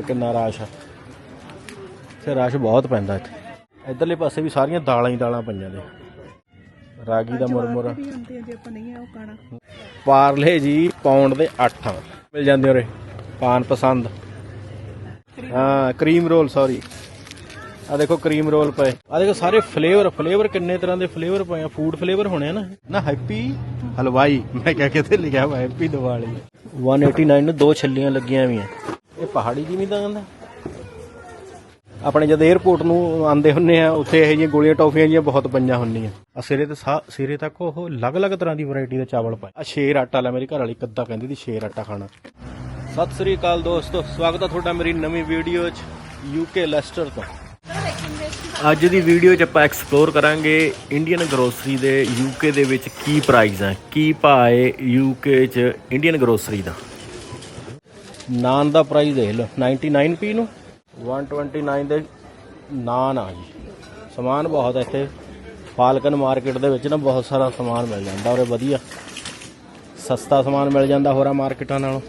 ਕਿੰਨਾ ਰਾਸ਼ ਆ। ਤੇ ਰਸ਼ ਬਹੁਤ ਪੈਂਦਾ ਇੱਥੇ। ਇਧਰਲੇ ਪਾਸੇ ਵੀ ਸਾਰੀਆਂ ਦਾਲਾਂ ਹੀ ਦਾਲਾਂ ਪਈਆਂ ਨੇ। ਰਾਗੀ ਦਾ ਮੁਰਮੁਰ ਪਾਰਲੇ ਜੀ ਪਾਉਂਡ ਦੇ 8 ਮਿਲ ਜਾਂਦੇ ਉਰੇ। ਪਾਨ ਪਸੰਦ। ਹਾਂ, ਕਰੀਮ ਰੋਲ ਸੌਰੀ ਆ ਦੇਖੋ ਕਰੀਮ ਰੋਲ ਪਏ। ਆ ਦੇਖੋ ਸਾਰੇ ਫਲੇਵਰ ਫਲੇਵਰ ਕਿੰਨੇ ਤਰ੍ਹਾਂ ਦੇ ਫਲੇਵਰ ਪਏ ਆ। ਫੂਡ ਫਲੇਵਰ ਹੋਣੇ ਆ ਨਾ। ਨਾ ਹੈਪੀ ਹਲਵਾਈ। ਮੈਂ ਕਿਹਾ ਕਿਤੇ ਲਿਖਿਆ ਹੋਇਆ ਹੈਪੀ ਦੀਵਾਲੀ। 189 ਨੂੰ ਦੋ ਛੱਲੀਆਂ ਲੱਗੀਆਂ ਵੀ ਆ ਇਹ ਪਹਾੜੀ ਦੀ ਨਹੀਂ ਆਪਣੇ ਜਦ 에어ਪੋਰਟ ਨੂੰ ਆਂਦੇ ਹੁੰਨੇ ਆ, ਉੱਥੇ ਇਹੋ ਜਿਹੀਆਂ ਗੋਲੀਆਂ ਟੌਫੀਆਂ ਜੀਆਂ ਬਹੁਤ ਪਈਆਂ ਹੁੰਦੀਆਂ। ਆ ਸਿਰੇ ਤੇ ਸਿਰੇ ਤੱਕ ਉਹ ਅਲੱਗ-ਅਲੱਗ ਤਰ੍ਹਾਂ ਦੀ ਵੈਰਾਈਟੀ ਦੇ ਚਾਵਲ ਪਏ। ਆ ਸ਼ੇਰ ਆਟਾ ਲੈ, ਮੇਰੀ ਘਰ ਵਾਲੀ ਕੱਦਾ ਕਹਿੰਦੀ ਦੀ ਸ਼ੇਰ ਆਟਾ ਖਾਣਾ। ਸਤਿ ਸ੍ਰੀ ਅਕਾਲ ਦੋਸਤੋ, ਸਵਾਗਤ ਹੈ ਤੁਹਾਡਾ ਮੇਰੀ ਨਵੀਂ ਵੀਡੀਓ 'ਚ ਯੂਕੇ ਲੈਸਟਰ ਤੋਂ। ਅੱਜ ਦੀ ਵੀਡੀਓ 'ਚ ਆਪਾਂ ਐਕਸਪਲੋਰ ਕਰਾਂਗੇ ਇੰਡੀਅਨ ਗਰੋਸਰੀ ਦੇ ਯੂਕੇ ਦੇ ਵਿੱਚ ਕੀ ਪ੍ਰਾਈਸ ਹੈ ਕੀ ਭਾਅ ਹੈ ਯੂਕੇ 'ਚ ਇੰਡੀਅਨ ਗਰੋਸਰੀ ਦਾ। ਨਾਨ ਦਾ ਪ੍ਰਾਈਸ ਦੇਖ ਲਓ 99 ਪੀ ਨੂੰ 129 ਦੇ ਨਾਨ ਆ ਜੀ। ਸਮਾਨ ਬਹੁਤ ਹੈ ਇੱਥੇ। ਫਾਲਕਨ ਮਾਰਕੀਟ ਦੇ ਵਿੱਚ ਨਾ ਬਹੁਤ ਸਾਰਾ ਸਮਾਨ ਮਿਲ ਜਾਂਦਾ ਔਰ ਵਧੀਆ। ਸਸਤਾ ਸਮਾਨ ਮਿਲ ਜਾਂਦਾ ਹੋਰਾਂ ਮਾਰਕੀਟਾਂ ਨਾਲੋਂ।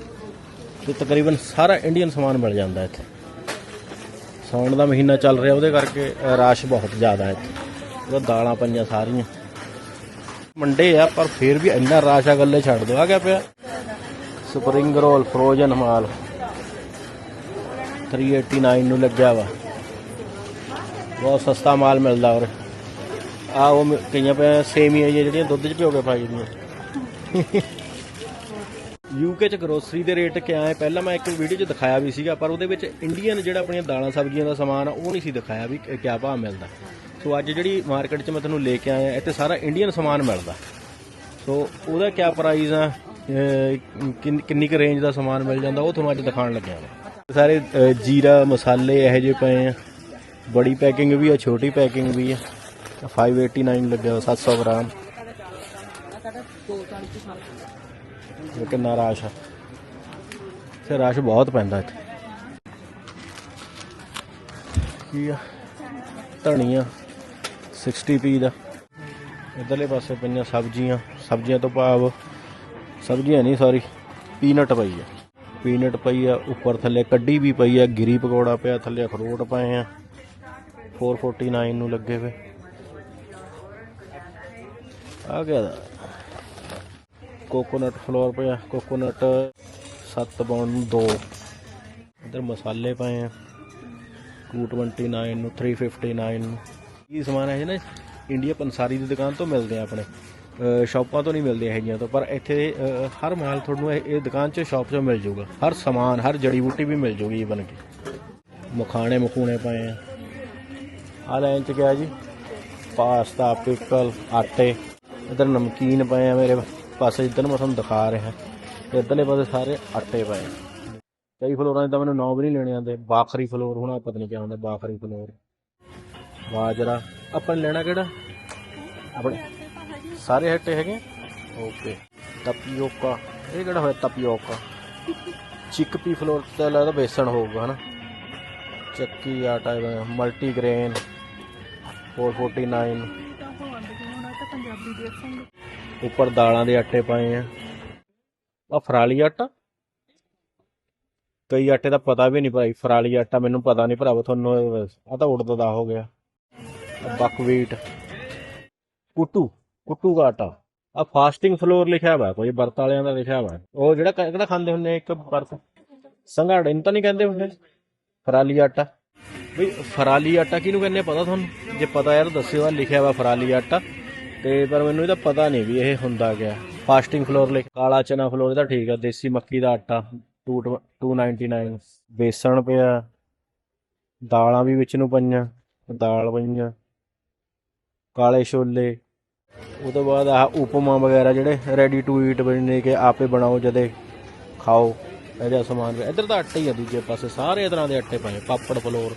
ਤੇ ਤਕਰੀਬਨ ਸਾਰਾ ਇੰਡੀਅਨ ਸਮਾਨ ਮਿਲ ਜਾਂਦਾ ਇੱਥੇ। ਸੌਣ ਦਾ ਮਹੀਨਾ ਚੱਲ ਰਿਹਾ ਉਹਦੇ ਕਰਕੇ ਅ, ਰਸ਼ ਬਹੁਤ ਜ਼ਿਆਦਾ ਹੈ ਇੱਥੇ। ਉਹ ਦਾਲਾਂ ਪਈਆਂ ਸਾਰੀਆਂ। ਮੰਡੇ ਆ ਪਰ ਫਿਰ ਵੀ ਇੰਨਾ ਰਸ਼ ਆ ਗੱਲੇ ਛੱਡ ਦੋ ਆ ਗਿਆ ਪਿਆ। ਸਪਰਿੰਗ ਰੋਲ ਫਰੋਜ਼ਨ ਮਾਲ। 389 ਨੂੰ ਲੱਗਿਆ ਵਾ। ਬਹੁਤ ਸਸਤਾ ਮਾਲ ਮਿਲਦਾ ਔਰ ਆ ਉਹ ਕਈਆਂ ਪੈ ਸੇਮੀਆਂ ਜਿਹੀਆਂ ਜਿਹੜੀਆਂ ਦੁੱਧ 'ਚ ਭਿਓ ਕੇ ਪਾਈ ਦੀਆਂ ਯੂਕੇ 'ਚ ਗਰੋਸਰੀ ਦੇ ਰੇਟ ਕਿਆ ਹੈ? ਪਹਿਲਾਂ ਮੈਂ ਇੱਕ ਵੀਡੀਓ 'ਚ ਦਿਖਾਇਆ ਵੀ ਸੀਗਾ, ਪਰ ਉਹਦੇ ਵਿੱਚ ਇੰਡੀਅਨ ਜਿਹੜਾ ਆਪਣੀਆਂ ਦਾਲਾਂ ਸਬਜ਼ੀਆਂ ਦਾ ਸਮਾਨ ਆ, ਉਹ ਨਹੀਂ ਸੀ ਦਿਖਾਇਆ ਵੀ ਕਿਆ ਭਾਅ ਮਿਲਦਾ। ਸੋ ਅੱਜ ਜਿਹੜੀ ਮਾਰਕੀਟ 'ਚ ਮੈਂ ਤੁਹਾਨੂੰ ਲੈ ਕੇ ਆਇਆ, ਇੱਥੇ ਸਾਰਾ ਇੰਡੀਅਨ ਸਮਾਨ ਮਿਲਦਾ। ਸੋ ਉਹਦਾ ਕਿਆ ਪ੍ਰਾਈਸ ਆ? ਕਿੰਨ- ਕਿੰਨੀ ਕੁ ਰੇਂਜ ਦਾ ਸਮਾਨ ਮਿਲ ਜਾਂਦਾ ਉਹ ਤੁਹਾਨੂੰ ਅੱਜ ਦਿਖਾਉਣ ਲੱਗਿਆ ਮੈਂ ਸਾਰੇ ਅਹ ਜੀਰਾ ਮਸਾਲੇ ਇਹੋ ਜਿਹੇ ਪਏ ਆ। ਬੜੀ ਪੈਕਿੰਗ ਵੀ ਆ ਛੋਟੀ ਪੈਕਿੰਗ ਵੀ ਆ। 589 ਲੱਗਿਆ ਹੋਇਆ, 700 ਗ੍ਰਾਮ। ਇਹ ਕਿੰਨਾ ਰਸ਼ ਆ। ਤੇ ਰਸ਼ ਬਹੁਤ ਪੈਂਦਾ ਇੱਥੇ। ਕੀ ਆ? ਧਨੀਆ 60p ਦਾ। ਇਧਰਲੇ ਪਾਸੇ ਪਈਆਂ ਸਬਜ਼ੀਆਂ ਸਬਜ਼ੀਆਂ ਤੋਂ ਭਾਵ ਸਬਜ਼ੀਆਂ ਨਹੀਂ ਸੌਰੀ ਪੀਨਟ ਪਈ ਆ। ਪੀਨਟ ਪਈ ਆ, ਉੱਪਰ ਥੱਲੇ ਕੱਢੀ ਵੀ ਪਈ ਆ, ਗਿਰੀ ਪਕੌੜਾ ਪਿਆ, ਥੱਲੇ ਅਖਰੋਟ ਪਏ ਆ। 449 ਨੂੰ ਲੱਗੇ ਵੇ। ਆ ਗਿਆ ਦਾ। ਕੋਕੋਨਟ ਫਲੋਰ ਪਿਆ ਕੋਕੋਨਟ 7 ਪਾਉਂਡ ਨੂੰ 2 ਇਧਰ ਮਸਾਲੇ ਪਏ ਆ 229 ਨੂੰ 359 ਨੂੰ। ਇਹ ਸਮਾਨ ਹੈ ਨਾ ਇੰਡੀਆ ਪੰਸਾਰੀ ਦੀ ਦੁਕਾਨ ਤੋਂ ਮਿਲਦੇ ਆ ਆਪਣੇ। ਸ਼ਾਪਾਂ ਤੋਂ ਨਹੀਂ ਮਿਲਦੇ ਹੈਗੀਆਂ ਜੀਆਂ ਤੋਂ, ਪਰ ਇੱਥੇ ਹਰ ਮਾਲ ਤੁਹਾਨੂੰ ਇਹ ਇਹ ਦੁਕਾਨ 'ਚ ਸ਼ਾਪ 'ਚੋਂ ਮਿਲ ਜਾਊਗਾ। ਹਰ ਸਮਾਨ, ਹਰ ਜੜੀ ਬੂਟੀ ਵੀ ਮਿਲ ਜੂਗੀ ਬਣ ਕੇ। ਮਖਾਣੇ ਮਖੂਣੇ ਪਏ ਆ। ਆ ਲੈਣ ਚ ਕਿਹਾ ਜੀ? ਪਾਸਤਾ ਪਿਕਲ ਆਟੇ। ਇਧਰ ਨਮਕੀਨ ਪਏ ਆ ਮੇਰੇ ਪਾਸੇ, ਜਿੱਧਰ ਮੈਂ ਤੁਹਾਨੂੰ ਦਿਖਾ ਰਿਹਾ। ਤੇ ਇੱਧਰਲੇ ਪਾਸੇ ਸਾਰੇ ਆਟੇ ਪਏ ਕਈ ਫਲੋਰਾਂ ਦੇ ਤਾਂ ਮੈਨੂੰ ਨਾਮ ਵੀ ਨਹੀਂ ਲੈਣੇ ਆਉਂਦੇ। ਬਾਖਰੀ ਫਲੋਰ, ਹੋਣਾ ਪਤਾ ਨਹੀਂ ਕਿਆ ਹੁੰਦਾ, ਬਾਖਰੀ ਫਲੋਰ। ਬਾਜਰਾ। ਆਪਾਂ ਨੇ ਲੈਣਾ ਕਿਹੜਾ? ਆਪਣੇ ਸਾਰੇ ਹੱਟੇ ਹੈਗੇ। ਓਕੇ। ਟਪੀਓਕਾ ਇਹ ਕਿਹੜਾ ਹੋਇਆ ਤਪੀਓਕਾ? ਟਪੀਓਕਾ ਚਿਕਪੀ ਫਲੋਰ ਤੇ ਲੱਗਦਾ ਬੇਸਣ ਹੋਊਗਾ, ਹਨਾ? ਚੱਕੀ ਆਟਾ ਮਲਟੀ ਗ੍ਰੇਨ 449 ਤਾਂ ਉੱਪਰ ਦਾਲਾਂ ਦੇ ਆਟੇ ਪਾਏ ਆ। ਆ ਫਰਾਲੀ ਆਟਾ? ਕਈ ਆਟੇ ਦਾ ਪਤਾ ਵੀ ਨਹੀਂ ਭਾਈ, ਫਰਾਲੀ ਆਟਾ ਮੈਨੂੰ ਪਤਾ ਨਹੀਂ ਭਰਾਵਾ, ਤੁਹਾਨੂੰ ਆ ਤਾਂ ਉੜਦਾ ਦਾ ਹੋ ਗਿਆ। ਬਕਵੀਟ ਕੁੱਟੂ। ਕੁੱਟੂ ਦਾ ਆਟਾ ਆ ਫਾਸਟਿੰਗ ਫਲੋਰ ਲਿਖਿਆ ਹੋਇਆ, ਕੋਈ ਵਰਤ ਵਾਲਿਆਂ ਦਾ ਲਿਖਿਆ ਵਾ ਉਹ ਜਿਹੜਾ ਕਿਹੜਾ ਖਾਂਦੇ ਹੁੰਦੇ ਆ ਇੱਕ ਵਰਤ? ਸੰਘਾੜੇ ਨੂੰ ਤਾਂ ਨਹੀਂ ਕਹਿੰਦੇ ਹੁੰਦੇ। ਫਰਾਲੀ ਆਟਾ। ਬਈ, ਫਰਾਲੀ ਆਟਾ ਕਿਹਨੂੰ ਕਹਿੰਦੇ ਪਤਾ ਤੁਹਾਨੂੰ? ਜੇ ਪਤਾ ਯਾਰ, ਦੱਸਿਓ ਆ, ਲਿਖਿਆ ਵਾ ਫਰਾਲੀ ਆਟਾ। ਤੇ ਪਰ ਮੈਨੂੰ ਇਹਦਾ ਪਤਾ ਨਹੀਂ ਵੀ ਇਹ ਹੁੰਦਾ ਗਿਆ ਫਾਸਟਿੰਗ ਫਲੋਰ ਲਿਖ, ਕਾਲਾ ਚਨਾ ਫਲੋਰ ਇਹਦਾ ਠੀਕ ਆ। ਦੇਸੀ ਮੱਕੀ ਦਾ ਆਟਾ 2 299 ਬੇਸਣ ਪਿਆ। ਦਾਲਾਂ ਵੀ ਵਿੱਚ ਨੂੰ ਪਈਆਂ। ਦਾਲ ਪਈਆਂ। ਕਾਲੇ ਛੋਲੇ। ਉਹ ਤੋਂ ਬਾਅਦ ਆਹ ਉਪਮਾ ਵਗੈਰਾ ਜਿਹੜੇ ਰੈਡੀ ਟੂ ਈਟ ਬਣੇ ਕਿ ਆਪੇ ਬਣਾਓ, ਜਦੇ ਖਾਓ, ਇਹ ਜਿਹਾ ਸਮਾਨ ਇੱਧਰ ਤਾਂ ਆਟਾ ਹੀ ਆ, ਦੂਜੇ ਪਾਸੇ ਸਾਰੇ ਤਰ੍ਹਾਂ ਦੇ ਆਟੇ ਪਏ, ਪਾਪੜ, ਫਲੋਰ।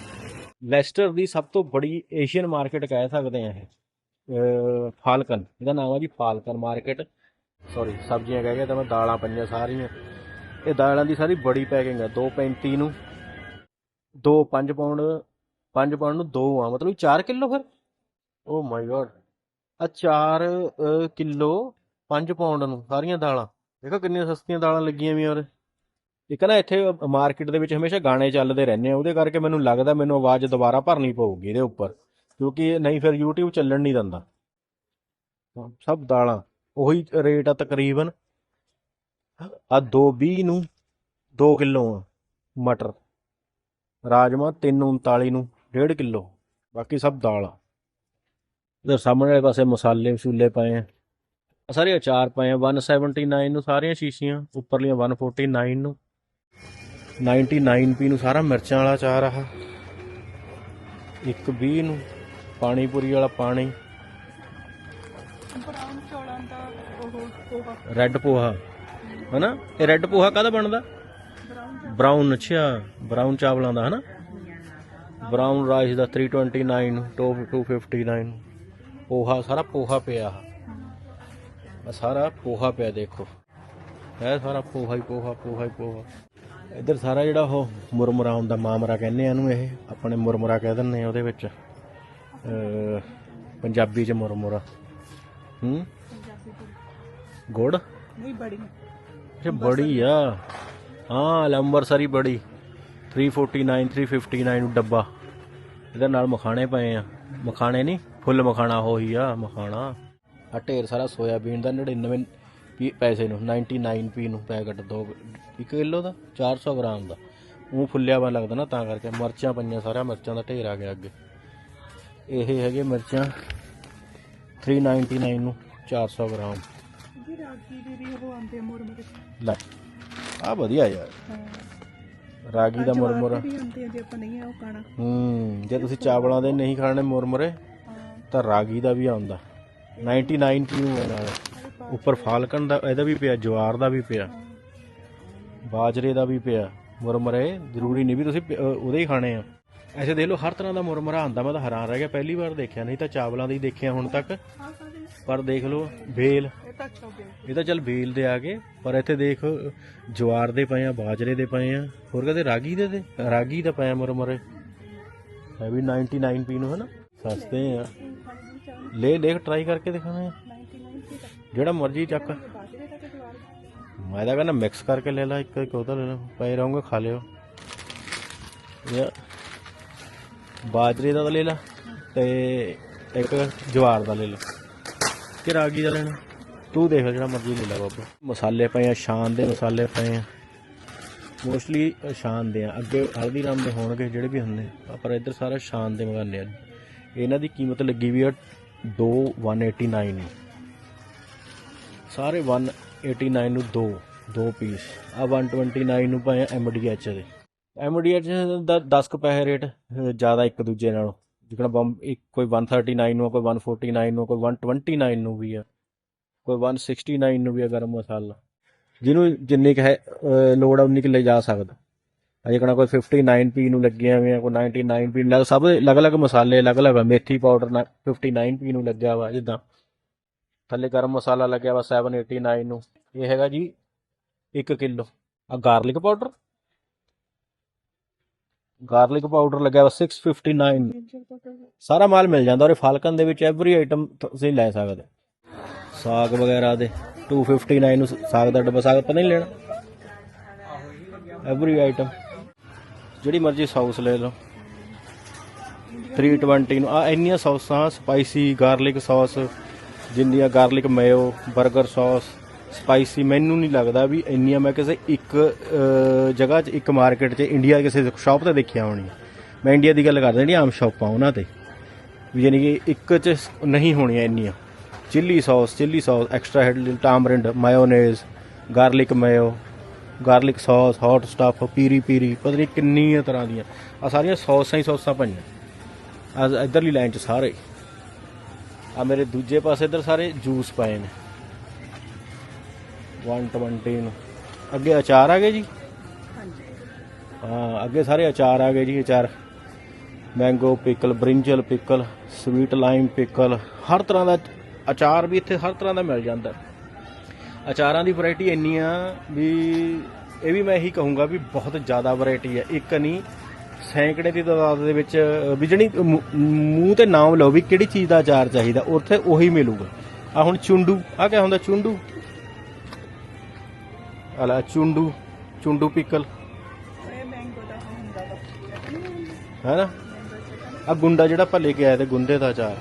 ਲੈਸਟਰ ਦੀ ਸਭ ਤੋਂ ਬੜੀ ਏਸ਼ੀਅਨ ਮਾਰਕੀਟ ਕਹਿ ਸਕਦੇ ਆ ਇਹ। ਫਾਲਕਨ, ਇਹਦਾ ਨਾਮ ਆ ਜੀ ਫਾਲਕਨ ਮਾਰਕੀਟ ਸੌਰੀ ਸਬਜ਼ੀਆਂ ਕਹਿ ਗਿਆ ਤਾਂ ਮੈਂ ਦਾਲਾਂ ਪਈਆਂ ਸਾਰੀਆਂ। ਇਹ ਦਾਲਾਂ ਦੀ ਸਾਰੀ ਬੜੀ ਪੈਕਿੰਗ ਆ 235 ਨੂੰ 2 5 ਪਾਉਂਡ 5 ਪਾਉਂਡ ਨੂੰ 2 ਆ, ਮਤਲਬ 4 ਕਿਲੋ ਫਿਰ। ਓ ਮਾਈ ਗॉड ਆ 4 ਕਿਲੋ 5 ਪਾਉਂਡ ਨੂੰ, ਸਾਰੀਆਂ ਦਾਲਾਂ। ਦੇਖੋ ਕਿੰਨੀਆਂ ਸਸਤੀਆਂ ਦਾਲਾਂ ਲੱਗੀਆਂ ਵੀਆਂ ਔਰ ਇੱਕ ਨਾ ਇੱਥੇ ਮਾਰਕੀਟ ਦੇ ਵਿੱਚ ਹਮੇਸ਼ਾ ਗਾਣੇ ਚੱਲਦੇ ਰਹਿੰਦੇ ਆ, ਉਹਦੇ ਕਰਕੇ ਮੈਨੂੰ ਲੱਗਦਾ ਮੈਨੂੰ ਆਵਾਜ਼ ਦੁਬਾਰਾ ਭਰਨੀ ਪਊਗੀ ਇਹਦੇ ਉੱਪਰ, ਕਿਉਂਕਿ ਨਹੀਂ ਫਿਰ YouTube ਚੱਲਣ ਨਹੀਂ ਦਿੰਦਾ। ਸਭ ਦਾਲਾਂ, ਉਹੀ ਰੇਟ ਆ ਤਕਰੀਬਨ। ਆ 220 ਨੂੰ 2 ਕਿਲੋ ਆ, ਮਟਰ। ਰਾਜਮਾ 339 ਨੂੰ 1.5 ਕਿਲੋ। ਬਾਕੀ ਸਭ ਦਾਲਾਂ ਇਧਰ ਸਾਹਮਣੇ ਵਾਲੇ ਪਾਸੇ ਮਸਾਲੇ ਮਸੂਲੇ ਪਏ ਆ। ਸਾਰੇ ਅਚਾਰ ਪਏ ਆ। 179 ਨੂੰ ਸਾਰੀਆਂ ਸ਼ੀਸ਼ੀਆਂ ਉੱਪਰਲੀਆਂ 149 ਨੂੰ। 99p ਨੂੰ ਸਾਰਾ ਮਿਰਚਾਂ ਵਾਲਾ ਅਚਾਰ ਆ 120 ਨੂੰ ਪਾਣੀ ਪੂਰੀ ਵਾਲਾ ਪਾਣੀ। ਬਰਾਊਨ ਚੌਲਾਂ ਦਾ ਉਹ ਪੋਹਾ। ਰੈੱਡ ਪੋਹਾ। ਹਨਾ? ਇਹ ਰੈੱਡ ਪੋਹਾ ਕਾਹਦਾ ਬਣਦਾ? ਬਰਾਊਨ ਬ੍ਰਾਊਨ ਅੱਛਾ। ਬ੍ਰਾਊਨ ਚਾਵਲਾਂ ਦਾ ਹਨਾ? ਬ੍ਰਾਊਨ ਰਾਈਸ ਦਾ 329 ਟੋਪ 259 ਪੋਹਾ ਸਾਰਾ ਪੋਹਾ ਪਿਆ ਆ। ਸਾਰਾ ਪੋਹਾ ਪਿਆ ਦੇਖੋ। ਇਹ ਸਾਰਾ ਪੋਹਾ ਹੀ ਪੋਹਾ ਪੋਹਾ ਹੀ ਪੋਹਾ। ਇੱਧਰ ਸਾਰਾ ਜਿਹੜਾ ਉਹ ਮੁਰਮੁਰਾ ਹੁੰਦਾ ਮਾਮਰਾ ਕਹਿੰਦੇ ਆ ਇਹਨੂੰ ਇਹ ਆਪਣੇ ਮੁਰਮੁਰਾ ਕਹਿ ਦਿੰਦੇ ਆ ਉਹਦੇ ਵਿੱਚ। ਪੰਜਾਬੀ ਚ ਮੁਰਮੁਰਾ। ਹੂੰ? ਗੁੜ? ਨਹੀਂ ਬੜੀ। ਇਹ ਬੜੀ ਆ। ਹਾਂ ਲੰਬਰਸਰੀ ਬੜੀ। 349 359 ਨੂੰ ਡੱਬਾ। ਇਹਦੇ ਨਾਲ ਮਖਾਣੇ ਪਏ ਆ। ਮਖਾਣੇ ਨਹੀਂ? ਫੁੱਲ ਮਖਾਣਾ ਹੋਈ ਆ ਮਖਾਣਾ। ਆ ਢੇਰ ਸਾਰਾ ਸੋਇਆਬੀਨ ਦਾ 99 ਪੀ- ਪੈਸੇ ਨੂੰ 99 ਪੀ ਨੂੰ ਪੈਕਟ ਦੋ 1 ਕਿਲੋ ਦਾ? 400 ਗ੍ਰਾਮ ਦਾ। ਉਹ ਫੁੱਲਿਆ ਵਾ ਲੱਗਦਾ ਨਾ ਤਾਂ ਕਰਕੇ ਮਿਰਚਾਂ ਪਈਆਂ ਸਾਰਾ ਮਿਰਚਾਂ ਦਾ ਢੇਰ ਆ ਗਿਆ ਅੱਗੇ। ਇਹ ਹੈਗੇ ਮਿਰਚਾਂ 399 ਨੂੰ 400 ਗ੍ਰਾਮ। ਜੀ ਰਾਗੀ ਦੇ ਵੀ ਉਹ ਆਉਂਦੇ ਮੁਰਮੁਰੇ ਲੈ ਆ ਵਧੀਆ ਯਾਰ। ਰਾਗੀ ਦਾ ਮੁਰਮੁਰਾ ਵੀ ਆਉਂਦੇ ਆ ਜੇ ਆਪਾਂ ਨਹੀਂ ਆ ਉਹ ਖਾਣਾ। ਹੂੰ ਜੇ ਤੁਸੀਂ ਚਾਵਲਾਂ ਦੇ ਨਹੀਂ ਖਾਣੇ ਮੁਰਮੁਰੇ ਤਾਂ ਰਾਗੀ ਦਾ ਵੀ ਆਉਂਦਾ 99 ਕਿਲੋ ਹੈ ਨਾਲ ਉੱਪਰ ਫਾਲਕਣ ਦਾ ਇਹਦਾ ਵੀ ਪਿਆ, ਜਵਾਰ ਦਾ ਵੀ ਪਿਆ, ਬਾਜਰੇ ਦਾ ਵੀ ਪਿਆ, ਮੁਰਮੁਰੇ ਜ਼ਰੂਰੀ ਨਹੀਂ ਵੀ ਤੁਸੀਂ ਉਹਦੇ ਹੀ ਖਾਣੇ ਆ। ਐਸੇ ਦੇਖ ਲਓ, ਹਰ ਤਰ੍ਹਾਂ ਦਾ ਮੁਰਮਰਾ ਆਉਂਦਾ, ਮੈਂ ਤਾਂ ਹੈਰਾਨ ਰਹਿ ਗਿਆ, ਪਹਿਲੀ ਵਾਰ ਦੇਖਿਆ, ਨਹੀਂ ਤਾਂ ਚਾਵਲਾਂ ਦੀ ਦੇਖਿਆ ਹੁਣ ਤੱਕ। ਪਰ ਦੇਖ ਲਓ ਬੇਲ ਇਹ ਤਾਂ ਅੱਛਾ ਚੱਲ ਬੇਲ ਦੇ ਆ ਗਏ, ਪਰ ਇੱਥੇ ਦੇਖ, ਜਵਾਰ ਦੇ ਪਏ ਆ, ਬਾਜਰੇ ਦੇ ਪਏ ਆ, ਹੋਰ ਕਦੇ ਰਾਗੀ ਦੇ ਰਾਗੀ ਦਾ ਪਿਆ ਮੁਰਮੁਰੇ। ਹੈ ਵੀ 99 ਪੀ ਨੂੰ ਨਾ ਸਸਤੇ ਆ। ਲੈ ਦੇਖ ਟਰਾਈ ਕਰਕੇ ਦਿਖਾਣੇ। ਜਿਹੜਾ ਮਰਜ਼ੀ ਚੱਕ। ਮੈਂ ਤਾਂ ਕਹਿੰਦਾ ਮਿਕਸ ਕਰਕੇ ਲੈ ਲੈ ਇੱਕ ਇੱਕ ਉਹਦਾ ਲੈ ਲਓ ਪਏ ਰਹੋਗੇ ਖਾ ਲਿਓ। ਇਹ ਬਾਜਰੇ ਦਾ ਤਾਂ ਲੈ ਲੈ ਤੇ ਇੱਕ ਜਵਾਰ ਦਾ ਲੈ ਲਓ ਕਿ ਰਾਗੀ ਦਾ ਲੈਣਾ? ਤੂੰ ਦੇਖ ਜਿਹੜਾ ਮਰਜ਼ੀ ਲੈ ਲੈ ਬਾਬਾ। ਮਸਾਲੇ ਪਏ ਆ ਸ਼ਾਨ ਦੇ ਮਸਾਲੇ ਪਏ ਆ। ਮੋਸਟਲੀ ਸ਼ਾਨ ਦੇ ਆ। ਅੱਗੇ ਹਲਦੀ ਰਾਮ ਦੇ ਹੋਣਗੇ ਜਿਹੜੇ ਵੀ ਹੁੰਦੇ ਆ, ਪਰ ਇੱਧਰ ਸਾਰਾ ਸ਼ਾਨ ਦੇ ਮਗਾਨੇ ਆ। ਇਹਨਾਂ ਦੀ ਕੀਮਤ ਲੱਗੀ ਵੀ ਆ 2 189 ਨੂੰ ਸਾਰੇ 189 ਨੂੰ ਦੋ ਦੋ ਪੀਸ। ਆ 129 ਨੂੰ ਪਏ ਐਮਡੀਐਚ ਦੇ। ਐਮਡੀਐਚ ਦਾ 10 ਕੁ ਪੈਸੇ ਰੇਟ ਜ਼ਿਆਦਾ ਇੱਕ ਦੂਜੇ ਨਾਲੋਂ। ਜਿਕਣਾ ਬੰਬ ਇੱਕ ਕੋਈ 139 ਨੂੰ ਆ, ਕੋਈ 149 ਨੂੰ ਆ, ਕੋਈ 129 ਨੂੰ ਵੀ ਆ। ਕੋਈ 169 ਨੂੰ ਵੀ ਆ ਗਰਮ ਮਸਾਲਾ। ਜਿਹਨੂੰ ਜਿੰਨੀ ਕੁ ਹੈ ਲੋੜ ਆ ਉਨੀ ਕੁ ਲੈ ਜਾ ਸਕਦਾ। ਅਜੇ ਕਣਾ ਕੋਈ 59p ਨੂੰ ਲੱਗਿਆ ਹੋਇਆ ਕੋਈ 99p ਨੂੰ ਲੱਗ, ਸਭ ਦੇ ਅਲੱਗ-ਅਲੱਗ ਮਸਾਲੇ, ਅਲੱਗ-ਅਲੱਗ ਆ ਮੇਥੀ ਪਾਊਡਰ 59p ਨੂੰ ਲੱਗਿਆ ਵਾ ਜਿੱਦਾਂ। ਥੱਲੇ ਗਰਮ ਮਸਾਲਾ ਲੱਗਿਆ ਵਾ 789 ਨੂੰ। ਇਹ ਹੈਗਾ ਜੀ 1 ਕਿਲੋ। ਆ ਗਾਰਲਿਕ ਪਾਊਡਰ ਗਾਰਲਿਕ ਪਾਊਡਰ ਲੱਗਿਆ ਵਾ 659 ਜਿੰਜਰ ਪਾਊਡਰ ਸਾਰਾ ਮਾਲ ਮਿਲ ਜਾਂਦਾ ਔਰ ਫਾਲਕਨ ਦੇ ਵਿੱਚ ਐਵਰੀ ਆਈਟਮ ਤੁਸੀਂ ਲੈ ਸਕਦੇ ਸਾਗ ਵਗੈਰਾ ਦੇ 259 ਨੂੰ ਸਾਗ ਦਾ ਡੱਬਾ ਸਾਗ ਪਤਾ ਨਹੀਂ ਲੈਣਾ। ਐਵਰੀ ਆਈਟਮ ਜਿਹੜੀ ਮਰਜ਼ੀ ਸੌਸ ਲੈ ਲਓ। 320 ਨੂੰ। ਆ ਇੰਨੀਆਂ ਸੌਸਾਂ ਸਪਾਈਸੀ ਗਾਰਲਿਕ ਸੌਸ ਜਿੰਨੀਆਂ ਗਾਰਲਿਕ ਮੇਯੋ 버ਗਰ ਸੌਸ ਸਪਾਈਸੀ ਮੈਨੂੰ ਨਹੀਂ ਲੱਗਦਾ ਵੀ ਇੰਨੀਆਂ ਮੈਂ ਕਿਸੇ ਇੱਕ ਜਗ੍ਹਾ 'ਚ, ਇੱਕ ਮਾਰਕੀਟ 'ਚ ਇੰਡੀਆ ਕਿਸੇ ਸ਼ਾਪ ਤੇ ਦੇਖਿਆ ਹੋਣੀ ਮੈਂ ਇੰਡੀਆ ਦੀ ਗੱਲ ਕਰਦਾ, ਜਿਹੜੀਆਂ ਆਮ ਸ਼ਾਪਾਂ ਉਹਨਾਂ ਤੇ। ਵੀ ਯਾਨੀ ਕਿ ਇੱਕ 'ਚ ਨਹੀਂ ਹੋਣੀਆਂ ਇੰਨੀਆਂ। Chilli sauce chilli sauce extra head tamarind mayonnaise garlic mayo garlic sauce hot stuff peri peri ਪਤਾ ਨਹੀਂ ਕਿੰਨੀਆਂ ਤਰ੍ਹਾਂ ਦੀਆਂ। ਆ ਸਾਰੀਆਂ ਸੌਸਾਂ ਹੀ ਸੌਸਾਂ ਪਈਆਂ। ਆ ਇਧਰਲੀ ਲਾਈਨ 'ਚ ਸਾਰੇ। ਆ ਮੇਰੇ ਦੂਜੇ ਪਾਸੇ ਇਧਰ ਸਾਰੇ ਜੂਸ ਪਏ ਨੇ। 120 ਨੂੰ। ਅੱਗੇ ਅਚਾਰ ਆ ਗਏ ਜੀ? ਹਾਂ ਅੱਗੇ ਸਾਰੇ ਅਚਾਰ ਆ ਗਏ ਜੀ ਅਚਾਰ। Mango pickle brinjal pickle sweet lime pickle ਹਰ ਤਰ੍ਹਾਂ ਦਾ ਅਚਾਰ ਵੀ ਇੱਥੇ ਹਰ ਤਰ੍ਹਾਂ ਦਾ ਮਿਲ ਜਾਂਦਾ। ਅਚਾਰਾਂ ਦੀ ਵੈਰਾਈਟੀ ਇੰਨੀ ਆ ਵੀ ਇਹ ਵੀ ਮੈਂ ਇਹੀ ਕਹੂੰਗਾ ਵੀ ਬਹੁਤ ਜ਼ਿਆਦਾ ਵੈਰਾਈਟੀ ਹੈ। ਇੱਕ ਨਹੀਂ ਸੈਂਕੜੇ ਦੀ ਤਾਦਾਦ ਦੇ ਵਿੱਚ ਵੀ ਜਿਹੜੀ ਮੂੰਹ ਤੇ ਨਾਮ ਲਓ ਵੀ ਕਿਹੜੀ ਚੀਜ਼ ਦਾ ਅਚਾਰ ਚਾਹੀਦਾ ਉੱਥੇ ਉਹੀ ਮਿਲੂਗਾ। ਆ ਹੁਣ ਚੁੰਡੂ ਆ ਕਿਆ ਹੁੰਦਾ ਚੁੰਡੂ? ਅਲਾ ਚੁੰਡੂ ਚੁੰਡੂ ਪਿਕਲ। ਹੈ ਨਾ? ਆ ਗੁੰਡਾ ਜਿਹੜਾ ਆਪਾਂ ਲੈ ਕੇ ਆਏ ਤੇ ਗੁੰਦੇ ਦਾ ਅਚਾਰ।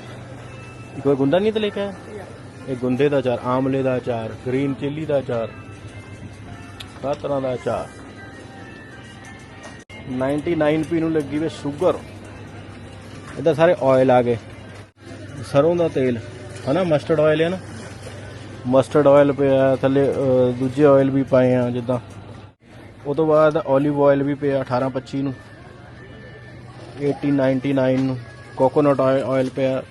ਇੱਕ ਵਾਰ ਗੁੰਦਾ ਨਹੀਂ ਤੇ ਲੈ ਕੇ ਆਏ ਇਹ ਗੁੰਦੇ ਦਾ ਅਚਾਰ ਆਮਲੇ ਦਾ ਅਚਾਰ ਗ੍ਰੀਨ ਚਿੱਲੀ ਦਾ ਅਚਾਰ ਹਰ ਤਰ੍ਹਾਂ ਦਾ ਅਚਾਰ 99p ਨੂੰ ਲੱਗੀ ਵੇ ਸ਼ੂਗਰ ਇਹਦਾ ਸਾਰੇ ਆਇਲ ਆ ਗਏ। ਸਰੋਂ ਦਾ ਤੇਲ। ਹਨਾ ਮਸਟਰਡ ਆਇਲ ਹੈ ਨਾ? ਮਸਟਰਡ ਆਇਲ ਪਿਆ, ਥੱਲੇ ਦੂਜੇ ਆਇਲ ਵੀ ਪਾਏ ਆ, ਜਿੱਦਾਂ। ਉਹ ਤੋਂ ਬਾਅਦ 올ਿਵ ਆਇਲ ਵੀ ਪਿਆ 18 25 ਨੂੰ। 1899 ਨੂੰ। ਕੋਕੋਨਟ ਆਇਲ ਪਿਆ।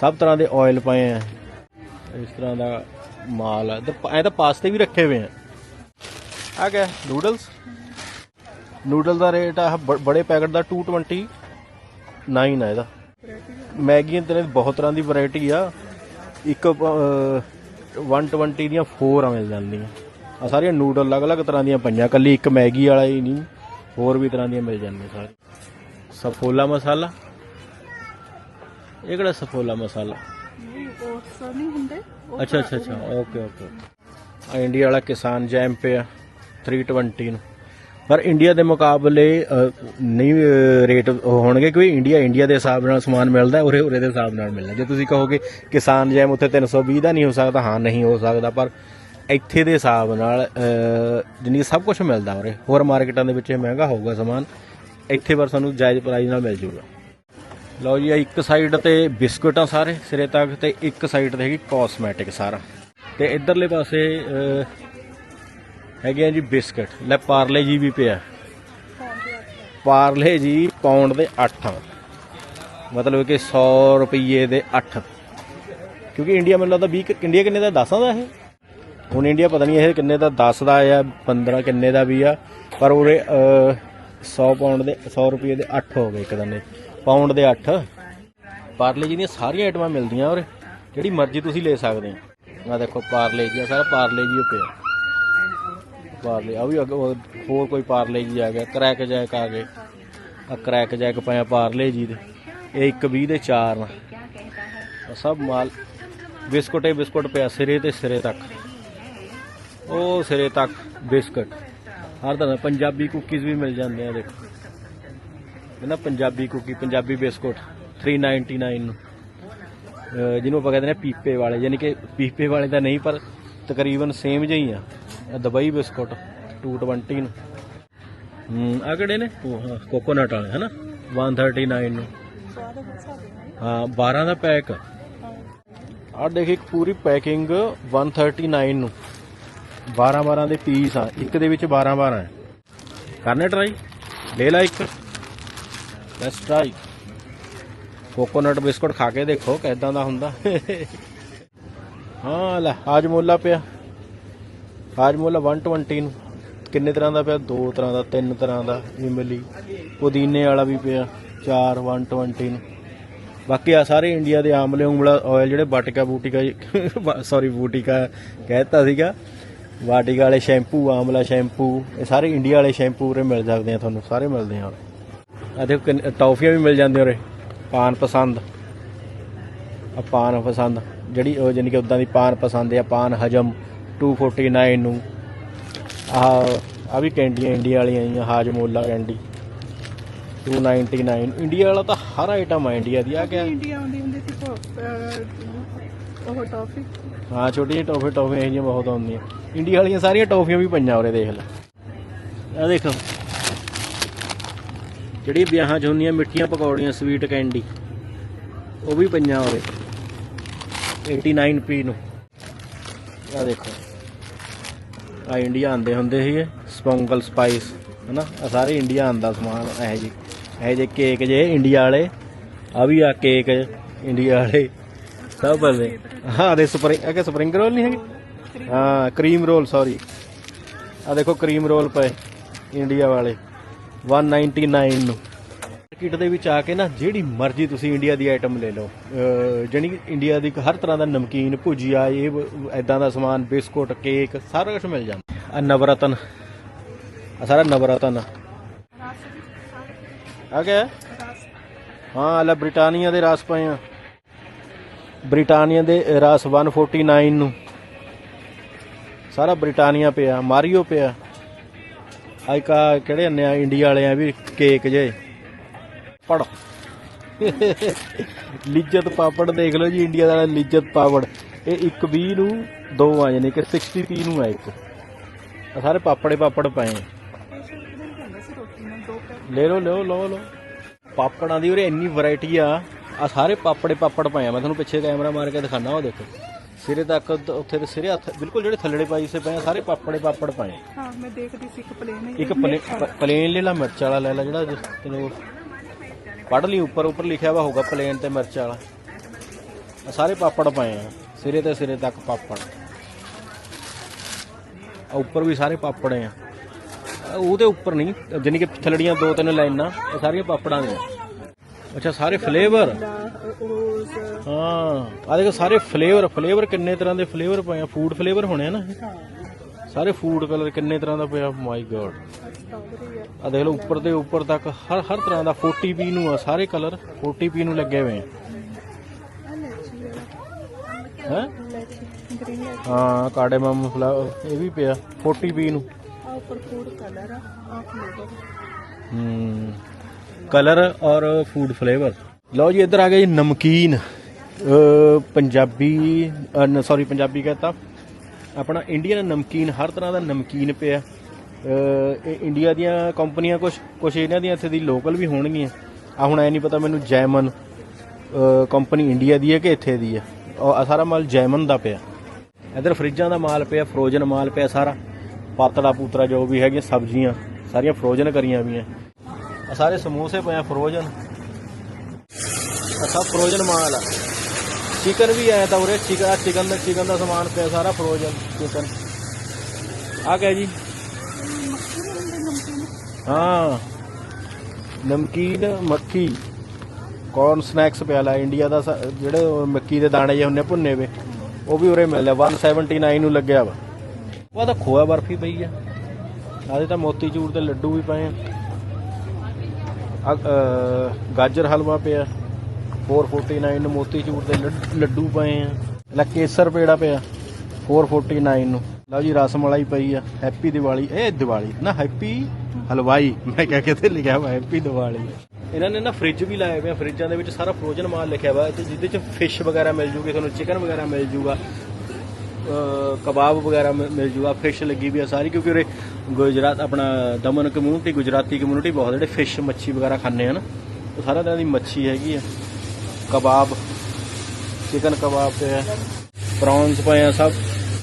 ਸਭ ਤਰ੍ਹਾਂ ਦੇ ਆਇਲ ਪਏ ਆ। ਇਸ ਤਰ੍ਹਾਂ ਦਾ ਮਾਲ ਆ। ਇੱਧਰ ਪ- ਤਾਂ ਪਾਸਤੇ ਵੀ ਰੱਖੇ ਹੋਏ ਆ। ਆ ਗਿਆ ਨੂਡਲਸ। ਨੂਡਲ ਦਾ ਰੇਟ ਆ ਬ- ਬੜੇ ਪੈਕਟ ਦਾ 229 ਆ ਇਹਦਾ। ਮੈਗੀ ਤੇ ਬਹੁਤ ਤਰ੍ਹਾਂ ਦੀ ਵੈਰਾਈਟੀ ਆ। ਇੱਕ ਅਹ, 120 ਦੀਆਂ 4 ਆ ਮਿਲ ਜਾਂਦੀਆਂ। ਆ ਸਾਰੀਆਂ ਨੂਡਲ ਅਲੱਗ-ਅਲੱਗ ਤਰ੍ਹਾਂ ਦੀਆਂ ਪਈਆਂ। ਕੱਲੀ ਇੱਕ ਮੈਗੀ ਵਾਲਾ ਹੀ ਨਹੀਂ ਹੋਰ ਵੀ ਤਰ੍ਹਾਂ ਦੀਆਂ ਮਿਲ ਜਾਂਦੀਆਂ ਸਾਰੇ ਸਫੋਲਾ ਮਸਾਲਾ। ਇਹ ਕਿਹੜਾ ਸਫੋਲਾ ਮਸਾਲਾ? ਓਟਸ ਨਹੀਂ ਹੁੰਦੇ ਉਹ ਅੱਛਾ ਅੱਛਾ ਅੱਛਾ। Okay okay. ਆ ਇੰਡੀਆ ਵਾਲਾ ਕਿਸਾਨ ਜੈਮ ਪਿਆ 320 ਨੂੰ। ਪਰ ਇੰਡੀਆ ਦੇ ਮੁਕਾਬਲੇ ਅ, ਨਹੀਂ ਅ, ਰੇਟ ਹੋਣਗੇ ਕਿਉਂਕਿ ਇੰਡੀਆ ਇੰਡੀਆ ਦੇ ਹਿਸਾਬ ਨਾਲ ਸਮਾਨ ਮਿਲਦਾ ਉਰੇ ਉਰੇ ਦੇ ਹਿਸਾਬ ਨਾਲ ਮਿਲਦਾ। ਜੇ ਤੁਸੀਂ ਕਹੋਗੇ ਕਿਸਾਨ ਜੈਮ ਉੱਥੇ 320 ਦਾ ਨਹੀਂ ਹੋ ਸਕਦਾ ਹਾਂ ਨਹੀਂ ਹੋ ਸਕਦਾ ਪਰ ਇੱਥੇ ਦੇ ਹਿਸਾਬ ਨਾਲ ਅ, ਜਾਣੀ ਸਭ ਕੁਝ ਮਿਲਦਾ ਉਰੇ। ਹੋਰ ਮਾਰਕੀਟਾਂ ਦੇ ਵਿੱਚ ਇਹ ਮਹਿੰਗਾ ਹੋਊਗਾ ਸਮਾਨ। ਇੱਥੇ ਪਰ ਸਾਨੂੰ ਜਾਇਜ਼ ਪ੍ਰਾਈਸ ਨਾਲ ਮਿਲ ਜੂਗਾ। ਲਓ ਜੀ ਆਹ ਇੱਕ ਸਾਈਡ ਤੇ ਬਿਸਕੁਟ ਆ ਸਾਰੇ ਸਿਰੇ ਤੱਕ ਤੇ ਇੱਕ ਸਾਈਡ ਤੇ ਹੈਗੀ ਕਾਸਮੈਟਿਕ ਸਾਰਾ। ਤੇ ਇਧਰਲੇ ਪਾਸੇ ਹੈਗੇ ਆ ਜੀ ਬਿਸਕਟ। ਲੈ ਪਾਰਲੇ ਜੀ ਵੀ ਪਿਆ। ਪਾਰਲੇ ਜੀ ਪਾਉਂਡ ਦੇ 8 ਮਤਲਬ ਕਿ 100 ਰੁਪਏ ਦੇ 8 ਕਿਉਂਕਿ ਇੰਡੀਆ ਮੈਨੂੰ ਲੱਗਦਾ 20 ਇੰਡੀਆ ਕਿੰਨੇ ਦਾ? 10 ਦਾ ਇਹ? ਹੁਣ ਇੰਡੀਆ ਪਤਾ ਨਹੀਂ ਇਹ ਕਿੰਨੇ ਦਾ 10 ਦਾ ਆ 15 ਕਿੰਨੇ ਦਾ ਵੀ ਆ। ਪਰ ਉਹਦੇ ਅਹ, 100 ਪਾਉਂਡ ਦੇ 100 ਰੁਪਏ ਦੇ 8 ਹੋ ਗਏ ਇੱਕ ਦਿਨ ਦੇ ਪਾਉਂਡ ਦੇ 8 ਪਾਰਲੇ ਜੀ ਦੀਆਂ ਸਾਰੀਆਂ ਆਈਟਮਾਂ ਮਿਲਦੀਆਂ ਔਰ ਜਿਹੜੀ ਮਰਜ਼ੀ ਤੁਸੀਂ ਲੈ ਸਕਦੇ ਆ ਆ ਦੇਖੋ ਪਾਰਲੇ ਜੀ ਆ ਸਾਰਾ ਪਾਰਲੇ ਜੀ ਓ ਪਿਆ ਪਾਰਲੇ ਆ ਵੀ ਅੱਗੇ ਹੋਰ ਕੋਈ ਪਾਰਲੇ ਜੀ ਆ ਗਿਆ। ਕਰੈਕ ਜੈਕ ਆ ਗਏ। ਆ ਕਰੈਕ ਜੈਕ ਪਿਆ ਪਾਰਲੇ ਜੀ ਦੇ। ਇਹ 120 ਦੇ 4 ਸਭ ਮਾਲ ਬਿਸਕੁਟ ਹੀ ਬਿਸਕੁਟ ਪਿਆ ਸਿਰੇ ਤੇ ਸਿਰੇ ਤੱਕ। ਉਹ ਸਿਰੇ ਤੱਕ ਬਿਸਕੁਟ। ਹਰ ਤਰ੍ਹਾਂ ਪੰਜਾਬੀ ਕੁਕੀਜ਼ ਵੀ ਮਿਲ ਜਾਂਦੇ ਆ, ਦੇਖੋ। ਇਹ ਪੰਜਾਬੀ ਕੁਕੀ ਪੰਜਾਬੀ ਬਿਸਕੁਟ 399 ਨੂੰ। ਜਿਹਨੂੰ ਆਪਾਂ ਕਹਿੰਦੇ ਨੇ ਪੀਪੇ ਵਾਲੇ, ਯਾਨੀ ਕਿ ਪੀਪੇ ਵਾਲੇ ਤਾਂ ਨਹੀਂ, ਪਰ ਤਕਰੀਬਨ ਸੇਮ ਜਿਹਾ ਆ। ਦੁਬਈ ਬਿਸਕੁਟ 220 ਨੂੰ। ਹੂੰ ਆ ਕਿਹੜੇ ਨੇ? ਉਹ, ਹਾਂ ਕੋਕੋਨਟ ਵਾਲੇ, ਹਨਾ? 139 ਨੂੰ। ਸਵਾਦ ਬਹੁਤ ਸਾਰੇ ਹਾਂ 12 ਦਾ ਪੈਕ ਆ ਦੇਖੀ ਇੱਕ ਪੂਰੀ ਪੈਕਿੰਗ 139 ਨੂੰ। 12 12 ਦੇ ਪੀਸ ਆ। ਇੱਕ ਦੇ ਵਿੱਚ 12 12 ਹੈ। ਕਰਨੇ ਟਰਾਈ ਲੈ ਲੈ ਇੱਕ। ਲੈਟਸ ਟਰਾਈ ਕੋਕੋਨਟ ਬਿਸਕੁਟ ਖਾ ਕੇ ਦੇਖੋ ਕਿਦਾਂ ਦਾ ਹੁੰਦਾ। ਹਾਂ, ਲੈ ਹਾਜਮੋਲਾ ਪਿਆ। ਹਾਜਮੋਲਾ 120 ਨੂੰ। ਕਿੰਨੇ ਤਰ੍ਹਾਂ ਦਾ ਪਿਆ? ਦੋ ਤਰ੍ਹਾਂ ਦਾ, ਤਿੰਨ ਤਰ੍ਹਾਂ ਦਾ ਇਮਲੀ ਪੁਦੀਨੇ ਵਾਲਾ ਵੀ ਪਿਆ 4 120 ਨੂੰ। ਬਾਕੀ ਆ ਸਾਰੇ ਇੰਡੀਆ ਦੇ ਆਮਲੇ ਉਂਗਲਾ ਆਇਲ ਜਿਹੜੇ ਬਾਟਿਕਾ ਬੂਟਿਕਾ ਸੌਰੀ ਬੂਟਿਕਾ ਕਹਿਤਾ ਸੀਗਾ। ਵਾਟਿਕਾ ਵਾਲੇ ਸ਼ੈਂਪੂ ਆਮਲਾ ਸ਼ੈਂਪੂ ਇਹ ਸਾਰੇ ਇੰਡੀਆ ਵਾਲੇ ਸ਼ੈਂਪੂ ਉਰੇ ਮਿਲ ਸਕਦੇ ਆ ਤੁਹਾਨੂੰ, ਸਾਰੇ ਮਿਲਦੇ ਆ ਆ ਦੇਖੋ ਟੌਫੀਆਂ ਵੀ ਮਿਲ ਜਾਂਦੀਆਂ ਉਰੇ ਪਾਨ ਪਸੰਦ। ਆ ਪਾਨ ਪਸੰਦ ਜਿਹੜੀ ਉਹ ਜਾਨੀ ਕਿ ਉਦਾਂ ਦੀ ਪਾਨ ਪਸੰਦ ਆ ਪਾਨ ਹਜਮ 249 ਨੂੰ। ਆ ਆ ਵੀ ਕੈਂਡੀਆਂ ਇੰਡੀਆ ਵਾਲੀਆਂ ਆਈਆਂ ਹਾਜਮੋਲਾ ਕੈਂਡੀ। 299 ਇੰਡੀਆ ਵਾਲਾ ਤਾਂ ਹਰ ਆਈਟਮ ਆ ਇੰਡੀਆ ਦੀ ਆ ਗਿਆ ਇੰਡੀਆ ਆਉਂਦੀ ਹੁੰਦੀ ਸੀ ਉਹ ਟੌਫੀ। ਹਾਂ ਛੋਟੀ ਜਿਹੀ ਟੌਫੀ ਟੌਫੀਆਂ ਇਹ ਜਿਹੀਆਂ ਬਹੁਤ ਆਉਂਦੀਆਂ। ਇੰਡੀਆ ਵਾਲੀਆਂ ਸਾਰੀਆਂ ਟੌਫੀਆਂ ਵੀ ਪਈਆਂ ਉਰੇ ਦੇਖ ਲੈ। ਆ ਦੇਖੋ। ਜਿਹੜੀ ਵਿਆਹਾਂ 'ਚ ਹੁੰਦੀਆਂ ਮਿੱਠੀਆਂ ਪਕੌੜੀਆਂ ਸਵੀਟ ਕੈਂਡੀ ਉਹ ਵੀ ਪਈਆਂ ਉਰੇ 89p ਨੂੰ। ਆ ਦੇਖੋ। ਆ ਇੰਡੀਆ ਆਂਦੇ ਹੁੰਦੇ ਸੀਗੇ ਸਪੌਂਗਲ ਸਪਾਈਸ ਹਨਾ? ਆ ਸਾਰੇ ਇੰਡੀਆ ਆਂਦਾ ਸਮਾਨ ਇਹ ਜੀ ਇਹ ਜੇ ਕੇਕ ਜੇ ਇੰਡੀਆ ਵਾਲੇ। ਆ ਵੀ ਆ ਕੇਕ ਇੰਡੀਆ ਵਾਲੇ। ਸਭ ਬਲੇ ਹਾਂ ਦੇ ਸਪਰਿੰਗ ਇਹ ਕਿ ਸਪਰਿੰਗ ਰੋਲ ਨਹੀਂ ਹੈਗੇ? ਹਾਂ ਕਰੀਮ ਰੋਲ ਸੌਰੀ ਆ ਦੇਖੋ ਕਰੀਮ ਰੋਲ ਪਏ ਇੰਡੀਆ ਵਾਲੇ। 199 ਨੂੰ। ਮਾਰਕੀਟ ਦੇ ਵਿੱਚ ਆ ਕੇ ਨਾ, ਜਿਹੜੀ ਮਰਜ਼ੀ ਤੁਸੀਂ ਇੰਡੀਆ ਦੀ ਆਈਟਮ ਲੈ ਲਓ। ਅਹ ਜਾਣੀ ਕਿ ਇੰਡੀਆ ਦੀ ਹਰ ਤਰ੍ਹਾਂ ਦਾ ਨਮਕੀਨ, ਭੁਜੀਆ, ਇਹ ਐਦਾਂ ਦਾ ਸਮਾਨ, ਬਿਸਕੁਟ, ਕੇਕ, ਸਾਰਾ ਕੁਝ ਮਿਲ ਜਾਂਦਾ। ਆ ਨਵਰਤਨ। ਆ ਸਾਰਾ ਨਵਰਤਨ। ਆ। ਆ ਗਿਆ? ਹਾਂ ਲੈ ਬ੍ਰਿਟਾਨੀਆ ਦੇ ਰਸ ਪਏ ਆ। ਬ੍ਰਿਟਾਨੀਆ ਦੇ ਰਸ 149 ਨੂੰ। ਸਾਰਾ ਬ੍ਰਿਟਾਨੀਆ ਪਿਆ, ਮਾਰੀਓ ਪਿਆ। ਅੱਜ ਕਾ ਕਿਹੜੇ ਅੰਨੇ ਆ, ਇੰਡੀਆ ਵਾਲੇ ਆ ਵੀ ਕੇਕ ਜੇ। ਪੜ ਲਿੱਜਤ ਪਾਪੜ ਦੇਖ ਲਓ ਜੀ, ਇੰਡੀਆ ਦਾ ਲਿੱਜਤ ਪਾਪੜ। ਇਹ ਇੱਕ 20 ਨੂੰ ਦੋ ਆ ਜਾਨੇ ਕਿ 60 30 ਨੂੰ ਆ ਇੱਕ। ਸਾਰੇ ਪਾਪੜੇ ਪਾਪੜ ਪਏ ਲੈ ਲਓ ਲਓ ਲਓ ਲਓ। ਪਾਪੜਾਂ ਦੀ ਉਰੇ ਇੰਨੀ ਵੈਰਾਈਟੀ ਆ। ਆ ਸਾਰੇ ਪਾਪੜੇ ਪਾਪੜ ਪਏ ਆ। ਮੈਂ ਤੁਹਾਨੂੰ ਪਿੱਛੇ ਕੈਮਰਾ ਮਾਰ ਕੇ ਦਿਖਾਣਾ ਉਹ ਦੇਖੋ। ਸਿਰੇ ਤੱਕ ਉੱਤ- ਉੱਥੇ ਤੇ ਸਿਰੇ ਹੱਥ ਬਿਲਕੁਲ ਜਿਹੜੇ ਥੱਲੜੇ ਪਾਈ ਸੇ ਪਏ ਆ ਸਾਰੇ ਪਾਪੜੇ ਪਾਪੜ ਪਏ। ਆ। ਹਾਂ ਮੈਂ ਦੇਖਦੀ ਸੀ ਇੱਕ ਪਲੇਨ ਇੱਕ ਪਲੇਨ ਲੈ ਲਾ ਮਿਰਚ ਵਾਲਾ ਲੈ ਲਾ ਜਿਹੜਾ ਤੈਨੂੰ ਪੜ ਲਈ ਉੱਪਰ ਉੱਪਰ ਲਿਖਿਆ ਵਾ ਹੋਊਗਾ ਪਲੇਨ ਤੇ ਮਿਰਚ ਵਾਲਾ। ਆਹ ਸਾਰੇ ਪਾਪੜ ਪਏ ਆ ਸਿਰੇ ਤੇ ਸਿਰੇ ਤੱਕ ਪਾਪੜ। ਆ ਉੱਪਰ ਵੀ ਸਾਰੇ ਪਾਪੜ ਆ। ਉਹਦੇ ਉੱਪਰ ਨਹੀਂ ਜਾਨੀ ਕਿ ਥਲੜੀਆਂ ਦੋ ਤਿੰਨ ਲਾਈਨਾਂ ਇਹ ਸਾਰੀਆਂ ਪਾਪੜਾਂ ਦੀਆਂ। ਅੱਛਾ ਸਾਰੇ ਫਲੇਵਰ ਰੋਜ਼ ਹਾਂ। ਆ ਦੇਖੋ ਸਾਰੇ ਫਲੇਵਰ ਫਲੇਵਰ ਕਿੰਨੇ ਤਰ੍ਹਾਂ ਦੇ ਫਲੇਵਰ ਪਏ ਆ। ਫੂਡ ਫਲੇਵਰ ਹੋਣੇ ਆ ਨਾ? ਇਹ? ਹਾਂ। ਸਾਰੇ ਫੂਡ ਕਲਰ ਕਿੰਨੇ ਤਰ੍ਹਾਂ ਦਾ ਪਿਆ? ਮਾਈ ਗॉड ਹੈ ਆ ਦੇਖ ਲਓ ਉੱਪਰ ਦੇ ਉੱਪਰ ਤੱਕ ਹਰ ਹਰ ਤਰ੍ਹਾਂ ਦਾ 40p ਨੂੰ ਆ ਸਾਰੇ ਕਲਰ 40p ਨੂੰ ਲੱਗੇ ਹੋਏ ਆ। ਹੈ? ਹੈ ਗ੍ਰੀਨ ਲੈਚੀ। ਹਾਂ ਕਾਰਡੇਮਮ ਫਲਾਵਰ ਇਹ ਵੀ ਪਿਆ 40p ਨੂੰ। ਆ ਉੱਪਰ ਫੂਡ ਕਲਰ ਆ ਆ। ਫਲੇਵਰ ਹੂੰ। ਕਲਰ ਔਰ ਫੂਡ ਫਲੇਵਰ? ਲਓ ਜੀ, ਇੱਧਰ ਆ ਗਏ ਜੀ, ਨਮਕੀਨ ਪੰਜਾਬੀ ਸੌਰੀ ਪੰਜਾਬੀ ਕਹਤਾ। ਆਪਣਾ ਇੰਡੀਅਨ ਨਮਕੀਨ, ਹਰ ਤਰ੍ਹਾਂ ਦਾ ਨਮਕੀਨ ਪਿਆ। ਇਹ ਇੰਡੀਆ ਦੀਆਂ ਕੰਪਨੀਆਂ ਕੁਝ ਕੁਝ ਇਹਨਾਂ ਦੀਆਂ ਇੱਥੇ ਦੀ ਲੋਕਲ ਵੀ ਹੋਣਗੀਆਂ। ਆ ਹੁਣ ਐ ਨਹੀਂ ਪਤਾ ਮੈਨੂੰ ਜੈਮਨ ਕੰਪਨੀ ਇੰਡੀਆ ਦੀ ਹੈ ਕਿ ਇੱਥੇ ਦੀ ਹੈ। ਉਹ ਸਾਰਾ ਮਾਲ ਜੈਮਨ ਦਾ ਪਿਆ। ਇੱਧਰ ਫਰਿੱਜਾਂ ਦਾ ਮਾਲ ਪਿਆ ਫਰੋਜ਼ਨ ਮਾਲ ਪਿਆ ਸਾਰਾ। ਪਾਤੜਾ ਪੂਤਰਾ ਜੋ ਵੀ ਹੈਗੀਆਂ, ਸਬਜ਼ੀਆਂ, ਸਾਰੀਆਂ ਫਰੋਜ਼ਨ ਕਰੀਆਂ ਵੀਆਂ ਆ ਸਾਰੇ ਸਮੋਸੇ ਪਏ ਆ ਫਰੋਜ਼ਨ ਆ ਸਭ ਫਰੋਜ਼ਨ ਮਾਲ ਆ। ਚਿਕਨ ਵੀ ਆਇਆ ਤਾਂ ਉਰੇ ਚਿਕਨ ਚਿਕਨ ਦਾ ਚਿਕਨ ਦਾ ਸਮਾਨ ਪਿਆ ਸਾਰਾ ਫਰੋਜ਼ਨ ਚਿਕਨ ਆ ਗਿਆ ਜੀ? ਹਾਂ। ਨਮਕੀਨ ਮੱਖੀ ਕੌਰਨ ਸਨੈਕਸ ਪਿਆ ਲਾ ਇੰਡੀਆ ਦਾ ਜਿਹੜੇ ਮੱਕੀ ਦੇ ਦਾਣੇ ਜਿਹੇ ਹੁੰਦੇ ਭੁੰਨੇ ਵੇ, ਉਹ ਵੀ ਉਰੇ ਮਿਲਦਾ 179 ਨੂੰ ਲੱਗਿਆ ਵਾ। ਉਹ ਤਾਂ ਖੋਆ ਬਰਫੀ ਪਈ ਆ। ਆਦੇ ਤਾਂ ਮੋਤੀ ਚੂਰ ਦੇ ਲੱਡੂ ਵੀ ਪਏ ਆ। ਗਾਜਰ ਹਲਵਾ ਪਿਆ 449 ਨੂੰ ਦੇ ਲੱਡੂ ਪਏ ਆ, ਲੈ ਕੇਸਰ ਪੇੜਾ ਪਿਆ 449 ਨੂੰ। ਲਓ ਜੀ ਰਸ ਮਲਾਈ ਪਈ ਆ ਹੈਪੀ ਦੀਵਾਲੀ। ਇਹ ਦੀਵਾਲੀ, ਨਾ ਹੈਪੀ ਹਲਵਾਈ। ਮੈਂ ਕਿਹਾ ਕਿਤੇ ਲਿਖਿਆ ਵਾ ਹੈਪੀ ਦੀਵਾਲੀ। ਇਹਨਾਂ ਨੇ ਨਾ ਫ੍ਰਿਜ ਵੀ ਲਾਏ ਹੋਏ ਆ ਫ੍ਰਿਜਾਂ ਦੇ ਵਿੱਚ ਸਾਰਾ ਫਰੋਜ਼ਨ ਮਾਲ ਲਿਖਿਆ ਵਾ, ਤੇ ਜਿਹਦੇ ਚ ਫਿਸ਼ ਵਗੈਰਾ ਮਿਲ ਜੂਗੀ, ਤੁਹਾਨੂੰ ਚਿਕਨ ਵਗੈਰਾ ਮਿਲ ਜੂਗਾ ਕਬਾਬ ਵਗੈਰਾ ਮਿ- ਮਿਲ ਜੂਗਾ ਫਿਸ਼ ਲੱਗੀ ਵੀ ਆ ਸਾਰੀ, ਕਿਉਂਕਿ ਉਰੇ ਗੁਜਰਾਤ, ਆਪਣਾ ਦਮਨ ਕਮਿਊਨਿਟੀ ਗੁਜਰਾਤੀ ਕਮਿਊਨਿਟੀ ਬਹੁਤ ਜਿਹੜੇ ਫਿਸ਼ ਮੱਛੀ ਵਗੈਰਾ ਖਾਂਦੇ ਆ ਨਾ, ਉਹ ਸਾਰਾ ਤਰ੍ਹਾਂ ਦੀ ਮੱਛੀ ਹੈਗੀ ਆ। ਕਬਾਬ ਚਿਕਨ ਕਬਾਬ ਪਿਆ ਪ੍ਰੌਨਸ ਪਏ ਆ ਸਭ।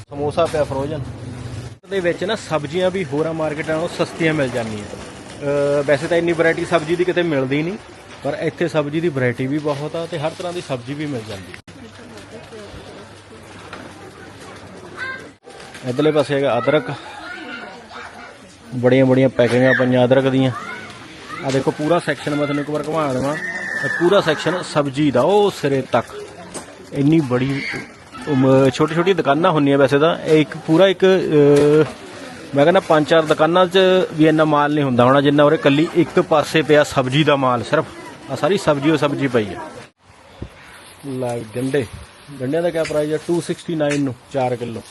ਸਮੋਸਾ ਪਿਆ ਫਰੋਜ਼ਨ ਦੇ ਵਿੱਚ ਨਾ ਸਬਜ਼ੀਆਂ ਵੀ ਹੋਰਾਂ ਮਾਰਕੀਟਾਂ ਨਾਲੋਂ ਸਸਤੀਆਂ ਮਿਲ ਜਾਂਦੀਆਂ। ਵੈਸੇ ਤਾਂ ਇੰਨੀ ਵੈਰਾਈਟੀ ਸਬਜ਼ੀ ਦੀ ਕਿਤੇ ਮਿਲਦੀ ਨਹੀਂ, ਪਰ ਇੱਥੇ ਸਬਜ਼ੀ ਦੀ ਵੈਰਾਈਟੀ ਵੀ ਬਹੁਤ ਆ ਤੇ ਹਰ ਤਰ੍ਹਾਂ ਦੀ ਸਬਜ਼ੀ ਵੀ ਮਿਲ ਜਾਂਦੀ। ਇਧਰਲੇ ਪਾਸੇ ਹੈਗਾ ਅਦਰਕ। ਬੜੀਆਂ ਬੜੀਆਂ ਪੈਕਿੰਗਾਂ ਪਈਆਂ ਅਦਰਕ ਦੀਆਂ। ਆ ਦੇਖੋ ਪੂਰਾ ਸੈਕਸ਼ਨ ਮੈਂ ਤੁਹਾਨੂੰ ਇੱਕ ਵਾਰ ਘੁਮਾ ਦੇਵਾਂ। ਪੂਰਾ ਸੈਕਸ਼ਨ ਸਬਜ਼ੀ ਦਾ ਉਹ ਸਿਰੇ ਤੱਕ। ਇੰਨੀ ਬੜੀ ਛੋਟੀ ਛੋਟੀ ਦੁਕਾਨਾਂ ਹੁੰਦੀਆਂ ਵੈਸੇ ਤਾਂ। ਇਹ ਇੱਕ ਪੂਰਾ ਇੱਕ ਮੈਂ ਕਹਿੰਦਾ ਪੰਜ ਚਾਰ ਦੁਕਾਨਾਂ 'ਚ ਵੀ ਇੰਨਾ ਮਾਲ ਨਹੀਂ ਹੁੰਦਾ ਹੋਣਾ, ਜਿੰਨਾ ਉਰੇ ਕੱਲੀ ਇੱਕ ਪਾਸੇ ਪਿਆ ਸਬਜ਼ੀ ਦਾ ਮਾਲ ਸਿਰਫ। ਆ ਸਾਰੀ ਸਬਜ਼ੀ ਉਹ ਸਬਜ਼ੀ ਪਈ ਹੈ। ਲਾਈਕ ਗੰਡੇ ਗੰਡਿਆਂ ਦਾ ਕੀ ਪ੍ਰਾਈਸ ਹੈ 269 ਨੂੰ 4 ਕਿਲੋ।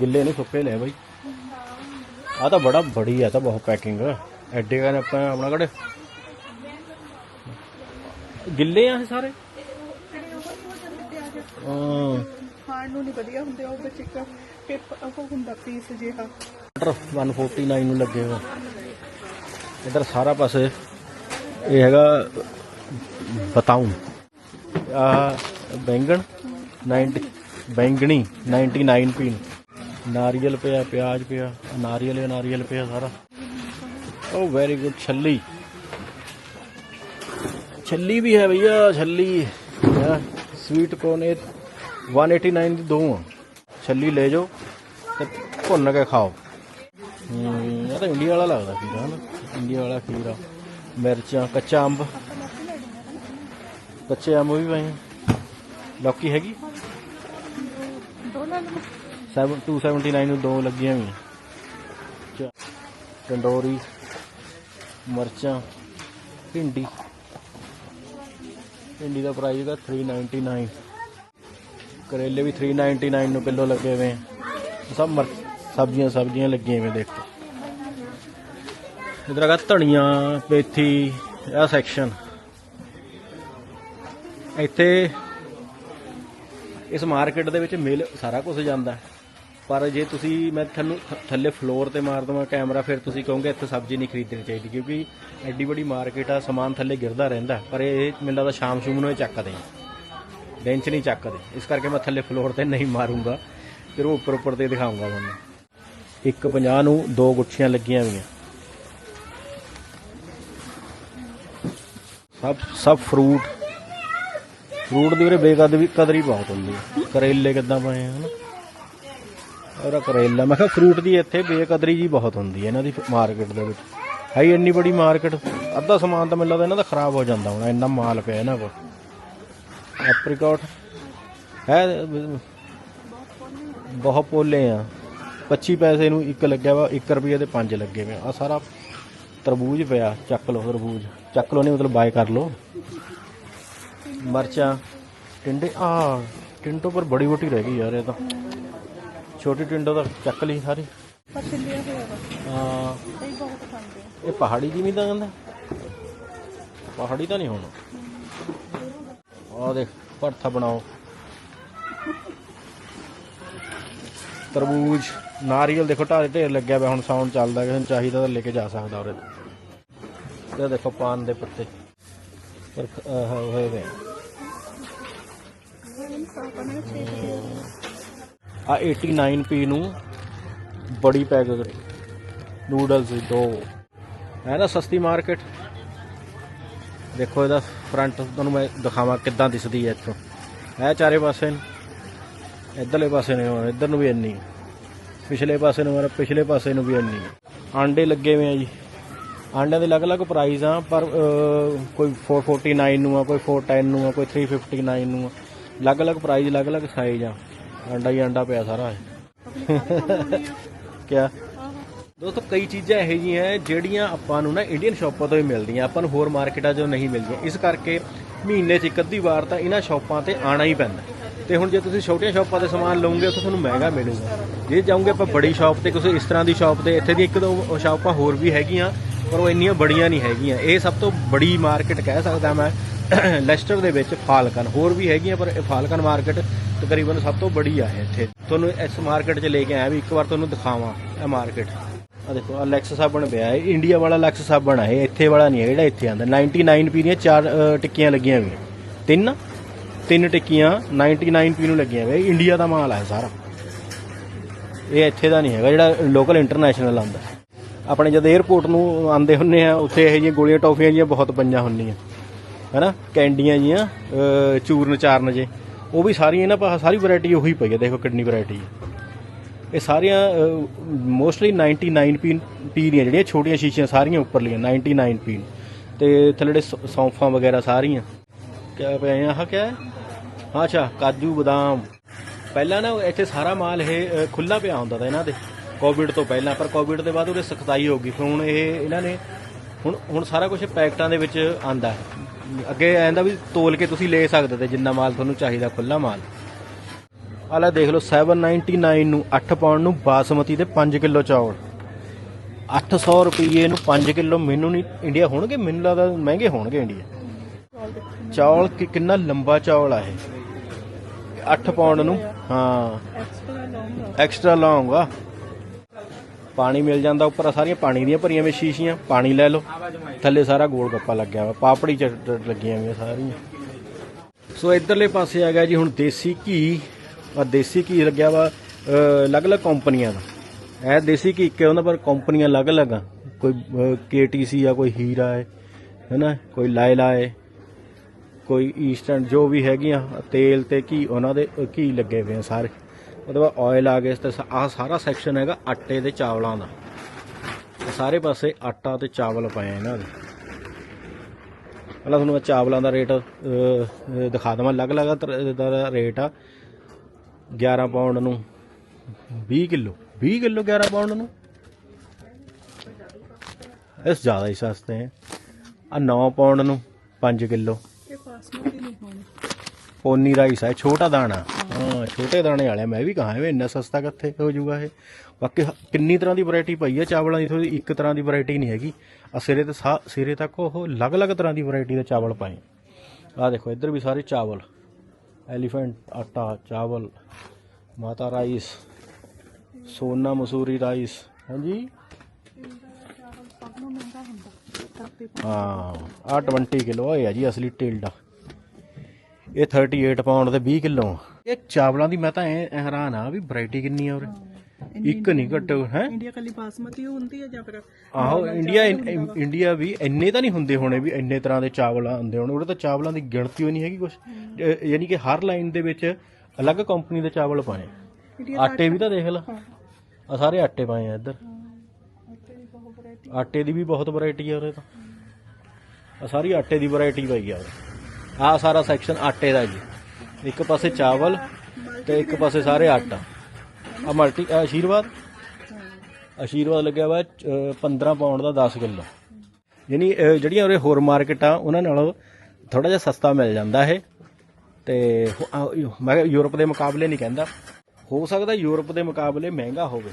ਗਿੱਲੇ ਨਹੀਂ ਸੁੱਕੇ ਲੈ ਬਾਈ। ਆ ਤਾਂ ਬੜਾ ਬੜੀ ਆ ਤਾਂ ਬਹੁਤ ਪੈਕਿੰਗ ਐਡੇ ਕਾ ਆਪਾਂ ਆਪਣਾ ਕਿਹੜੇ? ਗਿੱਲੇ ਆ ਇਹ ਸਾਰੇ? ਹਾਂ। ਖਾਣ ਨੂੰ ਨਹੀਂ ਵਧੀਆ ਹੁੰਦੇ ਉਹ ਵਿੱਚ ਇੱਕ ਪੇਪਰ ਉਹ ਹੁੰਦਾ ਪੀਸ ਜਿਹਾ। ਟਮਾਟਰ 149 ਨੂੰ ਲੱਗੇ ਹੋਏ। ਇਧਰ ਸਾਰਾ ਪਾਸੇ ਇਹ ਹੈਗਾ ਬਤਾਉਂ ਆ ਬੈਂਗਣ 90 ਬੈਂਗਣੀ 99 ਪੀਨ ਨਾਰੀਅਲ ਪਿਆ, ਪਿਆਜ਼ ਪਿਆ ਨਾਰੀਅਲ ਹੈ ਨਾਰੀਅਲ ਪਿਆ ਸਾਰਾ। ਉਹ ਵੈਰੀ ਗੁੱਡ ਛੱਲੀ। ਛੱਲੀ ਵੀ ਹੈ ਭਈਆ, ਛੱਲੀ ਸਵੀਟ ਕੋਨ ਇਹ 189 ਦੀ ਦੋ ਆ। ਛੱਲੀ ਲੈ ਜਾਓ ਤੇ ਭੁੰਨ ਕੇ ਖਾਓ। ਹੂੰ, ਇਹ ਤਾਂ ਇੰਡੀਆ ਵਾਲਾ ਲੱਗਦਾ ਖੀਰਾ ਨਾ। ਇੰਡੀਆ ਵਾਲਾ ਖੀਰਾ। ਮਿਰਚਾਂ, ਕੱਚਾ ਅੰਬ। ਕੱਚੇ ਅੰਬ ਵੀ ਪਏ। ਆ। ਲੌਕੀ ਹੈਗੀ? 279 ਨੂੰ ਦੋ ਲੱਗੀਆਂ ਵੀ। ਚ- ਟੰਡੋਰੀ, ਮਿਰਚਾਂ, ਭਿੰਡੀ। ਭਿੰਡੀ ਦਾ ਪ੍ਰਾਈਸ ਹੈਗਾ 399 ਕਰੇਲੇ ਵੀ 399 ਨੂੰ ਕਿਲੋ ਲੱਗੇ ਹੋਏ ਸਭ ਮਿਰਚ ਸਬਜ਼ੀਆਂ ਸਬਜ਼ੀਆਂ ਲੱਗੀਆਂ ਵੇ ਦੇਖੋ ਇਧਰ ਹੈਗਾ ਧਨੀਆ ਪੇਥੀ ਆ ਸੈਕਸ਼ਨ ਇੱਥੇ ਇਸ ਮਾਰਕੀਟ ਦੇ ਵਿੱਚ ਮਿਲ ਸਾਰਾ ਕੁਝ ਜਾਂਦਾ। ਹੈ। ਪਰ ਜੇ ਤੁਸੀਂ, ਮੈਂ ਤੁਹਾਨੂੰ ਥੱਲੇ ਫਲੋਰ ਤੇ ਮਾਰ ਦਵਾਂ ਕੈਮਰਾ ਫਿਰ ਤੁਸੀਂ ਕਹੋਗੇ ਇੱਥੇ ਸਬਜ਼ੀ ਨਹੀਂ ਖਰੀਦਣੀ ਚਾਹੀਦੀ, ਕਿਉਂਕਿ ਐਡੀ ਵੱਡੀ ਮਾਰਕੀਟ ਆ, ਸਮਾਨ ਥੱਲੇ ਗਿਰਦਾ ਰਹਿੰਦਾ। ਪਰ ਇਹ ਮੈਨੂੰ ਲੱਗਦਾ ਸ਼ਾਮ ਸ਼ੂਮ ਨੂੰ ਇਹ ਚੱਕਦੇ ਆ ਦਿਨ 'ਚ ਨਹੀਂ ਚੱਕਦੇ ਇਸ ਕਰਕੇ ਮੈਂ ਥੱਲੇ ਫਲੋਰ ਤੇ ਨਹੀਂ ਮਾਰੂੰਗਾ। ਫਿਰ ਉਹ ਉੱਪਰ ਉੱਪਰ ਤੇ ਦਿਖਾਉਂਗਾ ਤੁਹਾਨੂੰ। 150 ਨੂੰ ਦੋ ਗੁੱਛੀਆਂ ਲੱਗੀਆਂ ਹੋਈਆਂ। ਸਭ ਸਭ ਫਰੂਟ ਫਰੂਟ ਦੀ ਵੀਰੇ ਬੇਕਦਰੀ, ਕਦਰ ਹੀ ਬਹੁਤ ਹੁੰਦੀ ਹੈ। ਕਰੇਲੇ ਕਿੱਦਾਂ ਪਏ ਆ ਔਰ ਕਰੇਲਾ। ਮੈਂ ਕਿਹਾ ਫਰੂਟ ਦੀ ਇੱਥੇ ਬੇਕਦਰੀ ਜੀ ਬਹੁਤ ਹੁੰਦੀ ਹੈ ਇਹਨਾਂ ਦੀ ਮਾਰਕੀਟ ਦੇ ਵਿੱਚ। ਹੈ ਹੀ ਇੰਨੀ ਬੜੀ ਮਾਰਕੀਟ ਅੱਧਾ ਸਮਾਨ ਤਾਂ ਮੈਨੂੰ ਲੱਗਦਾ ਇਹਨਾਂ ਦਾ ਖਰਾਬ ਹੋ ਜਾਂਦਾ ਹੋਣਾ, ਇੰਨਾ ਮਾਲ ਪਿਆ ਇਹਨਾਂ ਕੋਲ। ਐਪਰੀਕੋਟ ਹੈ, ਬਹੁਤ ਪੋਲੇ ਆ। 25 ਪੈਸੇ ਨੂੰ ਇੱਕ ਲੱਗਿਆ ਵਾ 1 ਰੁਪਏ ਦੇ 5 ਲੱਗੇ ਵੇ ਆ। ਸਾਰਾ ਤਰਬੂਜ ਪਿਆ, ਚੱਕ ਲਓ ਤਰਬੂਜ। ਚੱਕ ਲਓ ਨਹੀਂ ਮਤਲਬ ਬਾਏ ਕਰ ਲਓ। ਮਰਚਾਂ, ਟਿੰਡੇ ਆ ਟਿੰਟੋ ਪਰ ਬੜੀ ਮੋਟੀ ਰਹਿ ਗਈ ਯਾਰ ਇਹ ਤਾਂ। ਛੋਟੀ ਟਿੰਡੋ ਤਾਂ ਚੱਕ ਲਈ ਸਾਰੀ। ਪਰ ਛਿੱਲਿਆ ਹੋਇਆ ਵਾ ਆ ਕਈ ਬਹੁਤ ਖਾਂਦੇ ਆ ਇਹ ਪਹਾੜੀ ਜਿਮੀ ਤਾਂ ਕਹਿੰਦਾ? ਪਹਾੜੀ ਤਾਂ ਨਹੀਂ ਹੋਣਾ। ਆ ਦੇਖ ਭਰਥਾ ਬਣਾਓ। ਤਰਬੂਜ ਨਾਰੀਅਲ ਦੇਖੋ ਢਾਰੇ ਢੇਰ ਲੱਗਿਆ ਪਿਆ ਹੁਣ ਸਾਊਂਡ ਚੱਲਦਾ ਕਿਸੇ ਨੂੰ ਚਾਹੀਦਾ ਤਾਂ ਲੈ ਕੇ ਜਾ ਸਕਦਾ ਉਹਦੇ ਤੇ ਦੇਖੋ ਪਾਨ ਦੇ ਪੱਤੇ। ਪਰ ਆਹ ਹੋਏ ਵੇ। ਆ 89p ਨੂੰ ਬੜੀ ਪੈਕੇਜ ਨੂਡਲਸ ਦੋ। ਹੈ ਨਾ ਸਸਤੀ ਮਾਰਕੀਟ ਦੇਖੋ ਇਹਦਾ ਫਰੰਟ ਤੁਹਾਨੂੰ ਮੈਂ ਦਿਖਾਵਾਂ ਕਿੱਦਾਂ ਦਿਸਦੀ ਹੈ ਇੱਥੋਂ। ਇਹ ਚਾਰੇ ਪਾਸੇ ਨੂੰ। ਇੱਧਰਲੇ ਪਾਸੇ ਨੇ ਹੋਰ ਇੱਧਰ ਨੂੰ ਵੀ ਇੰਨੀ। ਪਿਛਲੇ ਪਾਸੇ ਨੂੰ ਹੋਰ ਪਿਛਲੇ ਪਾਸੇ ਨੂੰ ਵੀ ਇੰਨੀ। ਆਂਡੇ ਲੱਗੇ ਹੋਏ ਆ ਜੀ। ਆਂਡਿਆਂ ਦੇ ਅਲੱਗ-ਅਲੱਗ ਪ੍ਰਾਈਸ ਆ ਪਰ ਅਹ, ਕੋਈ 449 ਨੂੰ ਆ ਕੋਈ 410 ਨੂੰ ਆ ਕੋਈ 359 ਨੂੰ ਆ। ਅਲੱਗ-ਅਲੱਗ ਪ੍ਰਾਈਸ ਅਲੱਗ-ਅਲੱਗ ਸਾਈਜ਼ ਆ। ਆਂਡਾ ਹੀ ਆਂਡਾ ਪਿਆ ਸਾਰਾ ਇਹ। ਕਿਆ? ਦੋਸਤੋ, ਕਈ ਚੀਜ਼ਾਂ ਇਹੋ ਜਿਹੀਆਂ ਹੈ ਜਿਹੜੀਆਂ ਆਪਾਂ ਨੂੰ ਨਾ ਇੰਡੀਅਨ ਸ਼ਾਪਾਂ ਤੋਂ ਹੀ ਮਿਲਦੀਆਂ, ਆਪਾਂ ਨੂੰ ਹੋਰ ਮਾਰਕੀਟਾਂ 'ਚੋਂ ਨਹੀਂ ਮਿਲਦੀਆਂ। ਇਸ ਕਰਕੇ ਮਹੀਨੇ 'ਚ ਇੱਕ ਅੱਧੀ ਵਾਰ ਤਾਂ ਇਹਨਾਂ ਸ਼ਾਪਾਂ ਤੇ ਆਣਾ ਹੀ ਪੈਂਦਾ। ਤੇ ਹੁਣ ਜੇ ਤੁਸੀਂ ਛੋਟੀਆਂ ਸ਼ਾਪਾਂ ਤੇ ਸਮਾਨ ਲਓਗੇ, ਉੱਥੇ ਤੁਹਾਨੂੰ ਮਹਿੰਗਾ ਮਿਲੂਗਾ। ਜੇ ਜਾਓਗੇ ਆਪਾਂ ਬੜੀ ਸ਼ਾਪ ਤੇ, ਕਿਸੇ ਇਸ ਤਰ੍ਹਾਂ ਦੀ ਸ਼ਾਪ ਤੇ, ਇੱਥੇ ਦੀ ਇੱਕ ਦੋ ਸ਼ਾਪਾਂ ਹੋਰ ਵੀ ਹੈਗੀਆਂ, ਪਰ ਉਹ ਇੰਨੀਆਂ ਬੜੀਆਂ ਨਹੀਂ ਹੈਗੀਆਂ। ਇਹ ਸਭ ਤੋਂ ਬੜੀ ਮਾਰਕੀਟ ਕਹਿ ਸਕਦਾ ਮੈਂ। ਲੈਸਟਰ ਦੇ ਵਿੱਚ ਫਾਲਕਨ, ਹੋਰ ਵੀ ਹੈਗੀਆਂ, ਪਰ ਇਹ ਫਾਲਕਨ ਮਾਰਕੀਟ ਤਕਰੀਬਨ ਸਭ ਤੋਂ ਬੜੀ ਆ ਇਹ ਇੱਥੇ। ਤੁਹਾਨੂੰ ਇਸ ਮਾਰਕੀਟ 'ਚ ਲੈ ਕੇ ਆਇਆ ਵੀ ਇੱਕ ਵਾਰ ਤੁਹਾਨੂੰ ਦਿਖਾਵਾਂ ਇਹ ਮਾਰਕੀਟ। ਆ ਦੇਖੋ ਆ ਸਾਬਣ ਪਿਆ ਹੈ। ਇੰਡੀਆ ਵਾਲਾ ਲੈਕਸ ਸਾਬਣ ਹੈ ਇੱਥੇ ਵਾਲਾ ਨਹੀਂ ਹੈ, ਜਿਹੜਾ ਇੱਥੇ ਆਂਦਾ। 99 ਪੀ ਦੀਆਂ ਚਾਰ ਟਿੱਕੀਆਂ ਲੱਗੀਆਂ ਹੋਈਆਂ। ਤਿੰਨ ਤਿੰਨ ਟਿੱਕੀਆਂ 99 ਪੀ ਨੂੰ ਲੱਗੀਆਂ ਹੋਈਆਂ। ਇੰਡੀਆ ਦਾ ਮਾਲ ਹੈ ਸਾਰਾ। ਇਹ ਇੱਥੇ ਦਾ ਨਹੀਂ ਹੈਗਾ, ਜਿਹੜਾ ਲੋਕਲ ਇੰਟਰਨੈਸ਼ਨਲ ਆਂਦਾ। ਆਪਣੇ ਜਦ 에어ਪੋਰਟ ਨੂੰ ਆਂਦੇ ਹੁੰਨੇ ਆ, ਉੱਥੇ ਇਹ ਜਿਹੀਆਂ ਗੋਲੀਆਂ, ਟੌਫੀਆਂ ਜੀਆਂ ਬਹੁਤ ਪਈਆਂ ਹੁੰਦੀਆਂ। ਹੈਨਾ, ਕੈਂਡੀਆਂ ਜੀਆਂ ਚੂਰਨ ਚਾਰਨ ਜੇ, ਉਹ ਵੀ ਸਾਰੀਆਂ ਇਹਨਾਂ ਪਾ ਸਾਰੀ ਵੈਰਾਈਟੀ ਉਹੀ ਪਈ ਹੈ ਦੇਖੋ ਕਿੰਨੀ ਵੈਰਾਈਟੀ ਇਹ ਸਾਰੀਆਂ ਮੋਸਟਲੀ 99 ਪੀਨ ਪੀ ਦੀਆਂ ਜਿਹੜੀਆਂ ਛੋਟੀਆਂ ਸ਼ੀਸ਼ੀਆਂ ਸਾਰੀਆਂ ਉੱਪਰਲੀਆਂ 99 ਪੀਨ ਤੇ ਥੱਲੇ ਜਿਹੜੇ ਸੌ- ਸੌਂਫਾਂ ਵਗੈਰਾ ਸਾਰੀਆਂ। ਕਿਆ ਪਿਆ ਹੈ ਆਹ ਕਿਆ ਹੈ? ਹਾਂ ਅੱਛਾ, ਕਾਜੂ ਬਦਾਮ। ਪਹਿਲਾਂ ਨਾ ਇੱਥੇ ਸਾਰਾ ਮਾਲ ਇਹ ਖੁੱਲਾ ਪਿਆ ਹੁੰਦਾ था ਇਹਨਾਂ ਦੇ ਕੋਵਿਡ ਤੋਂ ਪਹਿਲਾਂ, ਪਰ ਕੋਵਿਡ ਦੇ ਬਾਅਦ ਉਹਦੇ ਸਖਤਾਈ ਹੋ ਗਈ। ਫਿਰ ਹੁਣ ਇਹ, ਇਹਨਾਂ ਨੇ, ਹੁਣ ਹੁਣ ਸਾਰਾ ਕੁਝ ਪੈਕਟਾਂ ਦੇ ਵਿੱਚ ਆਂਦਾ ਅੱਗੇ ਆਂਦਾ ਵੀ ਤੋਲ ਕੇ ਤੁਸੀਂ ਲੈ ਸਕਦੇ ਤੇ ਜਿੰਨਾ ਮਾਲ ਤੁਹਾਨੂੰ ਚਾਹੀਦਾ ਖੁੱਲਾ ਮਾਲ। ਆਹ ਲੈ ਦੇਖ ਲਓ 799 ਨੂੰ 8 ਪਾਉਂਡ ਨੂੰ ਬਾਸਮਤੀ ਦੇ 5 ਕਿਲੋ ਚੌਲ। 800 ਰੁਪਏ ਨੂੰ 5 ਕਿਲੋ ਮੈਨੂੰ ਨਹੀਂ ਇੰਡੀਆ ਹੋਣਗੇ? ਮੈਨੂੰ ਲੱਗਦਾ ਮਹਿੰਗੇ ਹੋਣਗੇ ਇੰਡੀਆ। ਚੌਲ ਕਿੰਨਾ ਲੰਬਾ ਚੌਲ ਆ ਇਹ। 8 ਪਾਉਂਡ ਨੂੰ ਹਾਂ। ਐਕਸਟਰਾ ਲੌਂਗ ਐਕਸਟਰਾ ਲੌਂਗ ਆ। ਪਾਣੀ ਮਿਲ ਜਾਂਦਾ, ਉੱਪਰ ਸਾਰੀਆਂ ਪਾਣੀ ਦੀਆਂ ਭਰੀਆਂ ਵੇ ਸ਼ੀਸ਼ੀਆਂ, ਪਾਣੀ ਲੈ ਲਓ। ਥੱਲੇ ਸਾਰਾ ਗੋਲ ਗੱਪਾ ਲੱਗਿਆ ਵਾ ਪਾਪੜੀ ਚ ਲੱਗੀਆਂ ਹੋਈਆਂ ਸਾਰੀਆਂ। ਸੋ ਇਧਰਲੇ ਪਾਸੇ ਆ ਗਿਆ ਜੀ, ਹੁਣ ਦੇਸੀ ਘੀ ਆ ਦੇਸੀ ਘੀ ਲੱਗਿਆ ਵਾ ਅਲੱਗ-ਅਲੱਗ ਕੰਪਨੀਆਂ ਦਾ। ਇਹ ਦੇਸੀ ਘੀ ਇੱਕ ਉਹਨਾਂ ਪਰ ਕੰਪਨੀਆਂ ਅਲੱਗ-ਅਲੱਗ ਆ। ਕੋਈ ਕੇਟੀਸੀ ਆ, ਕੋਈ ਹੀਰਾ ਹੈ, ਹੈਨਾ, ਕੋਈ ਲਾਇਲਾ ਹੈ, ਕੋਈ ਈਸਟਰਨ ਜੋ ਵੀ ਹੈਗੀਆਂ, ਤੇਲ ਤੇ ਘੀ, ਉਹਨਾਂ ਦੇ ਘੀ ਲੱਗੇ ਹੋਏ ਆ ਸਾਰੇ। ਉਹਦੇ ਬਾਅਦ ਆਇਲ ਆ ਗਿਆ ਤੇ ਆਹ ਸਾਰਾ ਸੈਕਸ਼ਨ ਹੈਗਾ ਆਟੇ ਤੇ ਚਾਵਲਾਂ ਦਾ। ਸਾਰੇ ਪਾਸੇ ਆਟਾ ਤੇ ਚਾਵਲ ਪਏ ਇਹਨਾਂ ਦੇ। ਪਹਿਲਾਂ ਤੁਹਾਨੂੰ ਮੈਂ ਚਾਵਲਾਂ ਦਾ ਰੇਟ ਦਿਖਾ ਦਵਾਂ। ਅਲੱਗ-ਅਲੱਗ ਦਾ ਰੇਟ ਆ 11 ਪਾਉਂਡ ਨੂੰ 20 ਕਿਲੋ। 20 ਕਿਲੋ 11 ਪਾਉਂਡ ਨੂੰ? ਇਸ ਜ਼ਿਆਦਾ ਹੀ ਸਸਤੇ ਹੈ ਆ 9 ਪਾਉਂਡ ਨੂੰ 5 ਕਿਲੋ। ਇਹ ਬਾਸਮਤੀ ਨਹੀਂ ਹੋਣੀ। ਪੋਨੀ ਰਾਈਸ ਹੈ ਛੋਟਾ ਦਾਣਾ। ਹਾਂ ਛੋਟੇ ਦਾਣੇ ਵਾਲੇ ਮੈਂ ਵੀ ਕਹਾਂ ਇਹ ਇੰਨਾ ਸਸਤਾ ਕਿੱਥੇ ਹੋ ਜਾਊਗਾ ਇਹ? ਬਾਕੀ ਹ- ਕਿੰਨੀ ਤਰ੍ਹਾਂ ਦੀ ਵੈਰਾਈਟੀ ਪਈ ਆ ਚਾਵਲਾਂ ਦੀ? ਥੋੜੀ ਇੱਕ ਤਰ੍ਹਾਂ ਦੀ ਵੈਰਾਈਟੀ ਨਹੀਂ ਹੈਗੀ। ਆ ਸਿਰੇ ਤੇ ਸਿਰੇ ਤੱਕ ਉਹ ਅਲੱਗ-ਅਲੱਗ ਤਰ੍ਹਾਂ ਦੀ ਵੈਰਾਈਟੀ ਦੇ ਚਾਵਲ ਪਏ। ਆ ਦੇਖੋ ਇੱਧਰ ਵੀ ਸਾਰੇ ਚਾਵਲ। ਐਲੀਫੈਂਟ ਆਟਾ ਚਾਵਲ ਮਾਤਾ ਰਾਈਸ ਸੋਨਾ ਮਸੂਰੀ ਰਾਈਸ। ਹਾਂਜੀ? ਹਾਂ ਆ 20 ਕਿਲੋ ਇਹ ਆ ਜੀ ਅਸਲੀ ਟਿਲਡਾ। ਇਹ 38 ਪਾਉਂਡ ਦੇ 20 ਕਿਲੋ ਇਹ ਚਾਵਲਾਂ ਦੀ ਮੈਂ ਤਾਂ ਐ ਹੈਰਾਨ ਆ ਵੀ ਵੈਰਾਈਟੀ ਕਿੰਨੀ ਆ ਉਰੇ। ਇੱਕ ਨਹੀਂ ਘੱਟ ਹੈ? ਇੰਡੀਆ ਕੱਲੀ ਬਾਸਮਤੀ ਹੁੰਦੀ ਹੈ ਜਾਂ ਫਿਰ ਆਹੋ ਇੰਡੀਆ ਇੰਡੀਆ ਵੀ ਇੰਨੇ ਤਾਂ ਨਹੀਂ ਹੁੰਦੇ ਹੋਣੇ ਵੀ ਇੰਨੇ ਤਰ੍ਹਾਂ ਦੇ ਚਾਵਲ ਆਉਂਦੇ ਹੋਣ। ਉਹਦੇ ਤਾਂ ਚਾਵਲਾਂ ਦੀ ਗਿਣਤੀ ਹੋਈ ਨਹੀਂ ਹੈਗੀ ਕੁਝ ਯਾਨੀ ਕਿ ਹਰ ਲਾਈਨ ਦੇ ਵਿੱਚ ਅਲੱਗ ਕੰਪਨੀ ਦੇ ਚਾਵਲ ਪਾਏ। ਆਟੇ ਵੀ ਤਾਂ ਦੇਖ ਲਾ। ਆ ਸਾਰੇ ਆਟੇ ਪਾਏ ਆ ਇੱਧਰ। ਆਟੇ ਦੀ ਵੀ ਬਹੁਤ ਵੈਰਾਈਟੀ ਆ ਉਰੇ ਤਾਂ। ਆ ਸਾਰੀ ਆਟੇ ਦੀ ਵੈਰਾਈਟੀ ਪਈ ਆ ਉਰੇ। ਆਹ ਸਾਰਾ ਸੈਕਸ਼ਨ ਆਟੇ ਦਾ ਜੀ। ਇੱਕ ਪਾਸੇ ਚਾਵਲ ਤੇ ਇੱਕ ਪਾਸੇ ਸਾਰੇ ਆਟਾ। ਆ ਮਲਟੀ ਆਸ਼ੀਰਵਾਦ ਆਸ਼ੀਰਵਾਦ ਲੱਗਿਆ ਵਾ 15 ਪਾਉਂਡ ਦਾ 10 ਕਿਲੋ। ਯਾਨੀ ਜਿਹੜੀਆਂ ਉਰੇ ਹੋਰ ਮਾਰਕੀਟਾਂ, ਉਹਨਾਂ ਨਾਲੋਂ ਥੋੜਾ ਜਿਹਾ ਸਸਤਾ ਮਿਲ ਜਾਂਦਾ ਹੈ ਤੇ ਮੈਂ ਕਿਹਾ ਯੂਰਪ ਦੇ ਮੁਕਾਬਲੇ ਨਹੀਂ ਕਹਿੰਦਾ। ਹੋ ਸਕਦਾ ਯੂਰਪ ਦੇ ਮੁਕਾਬਲੇ ਮਹਿੰਗਾ ਹੋਵੇ।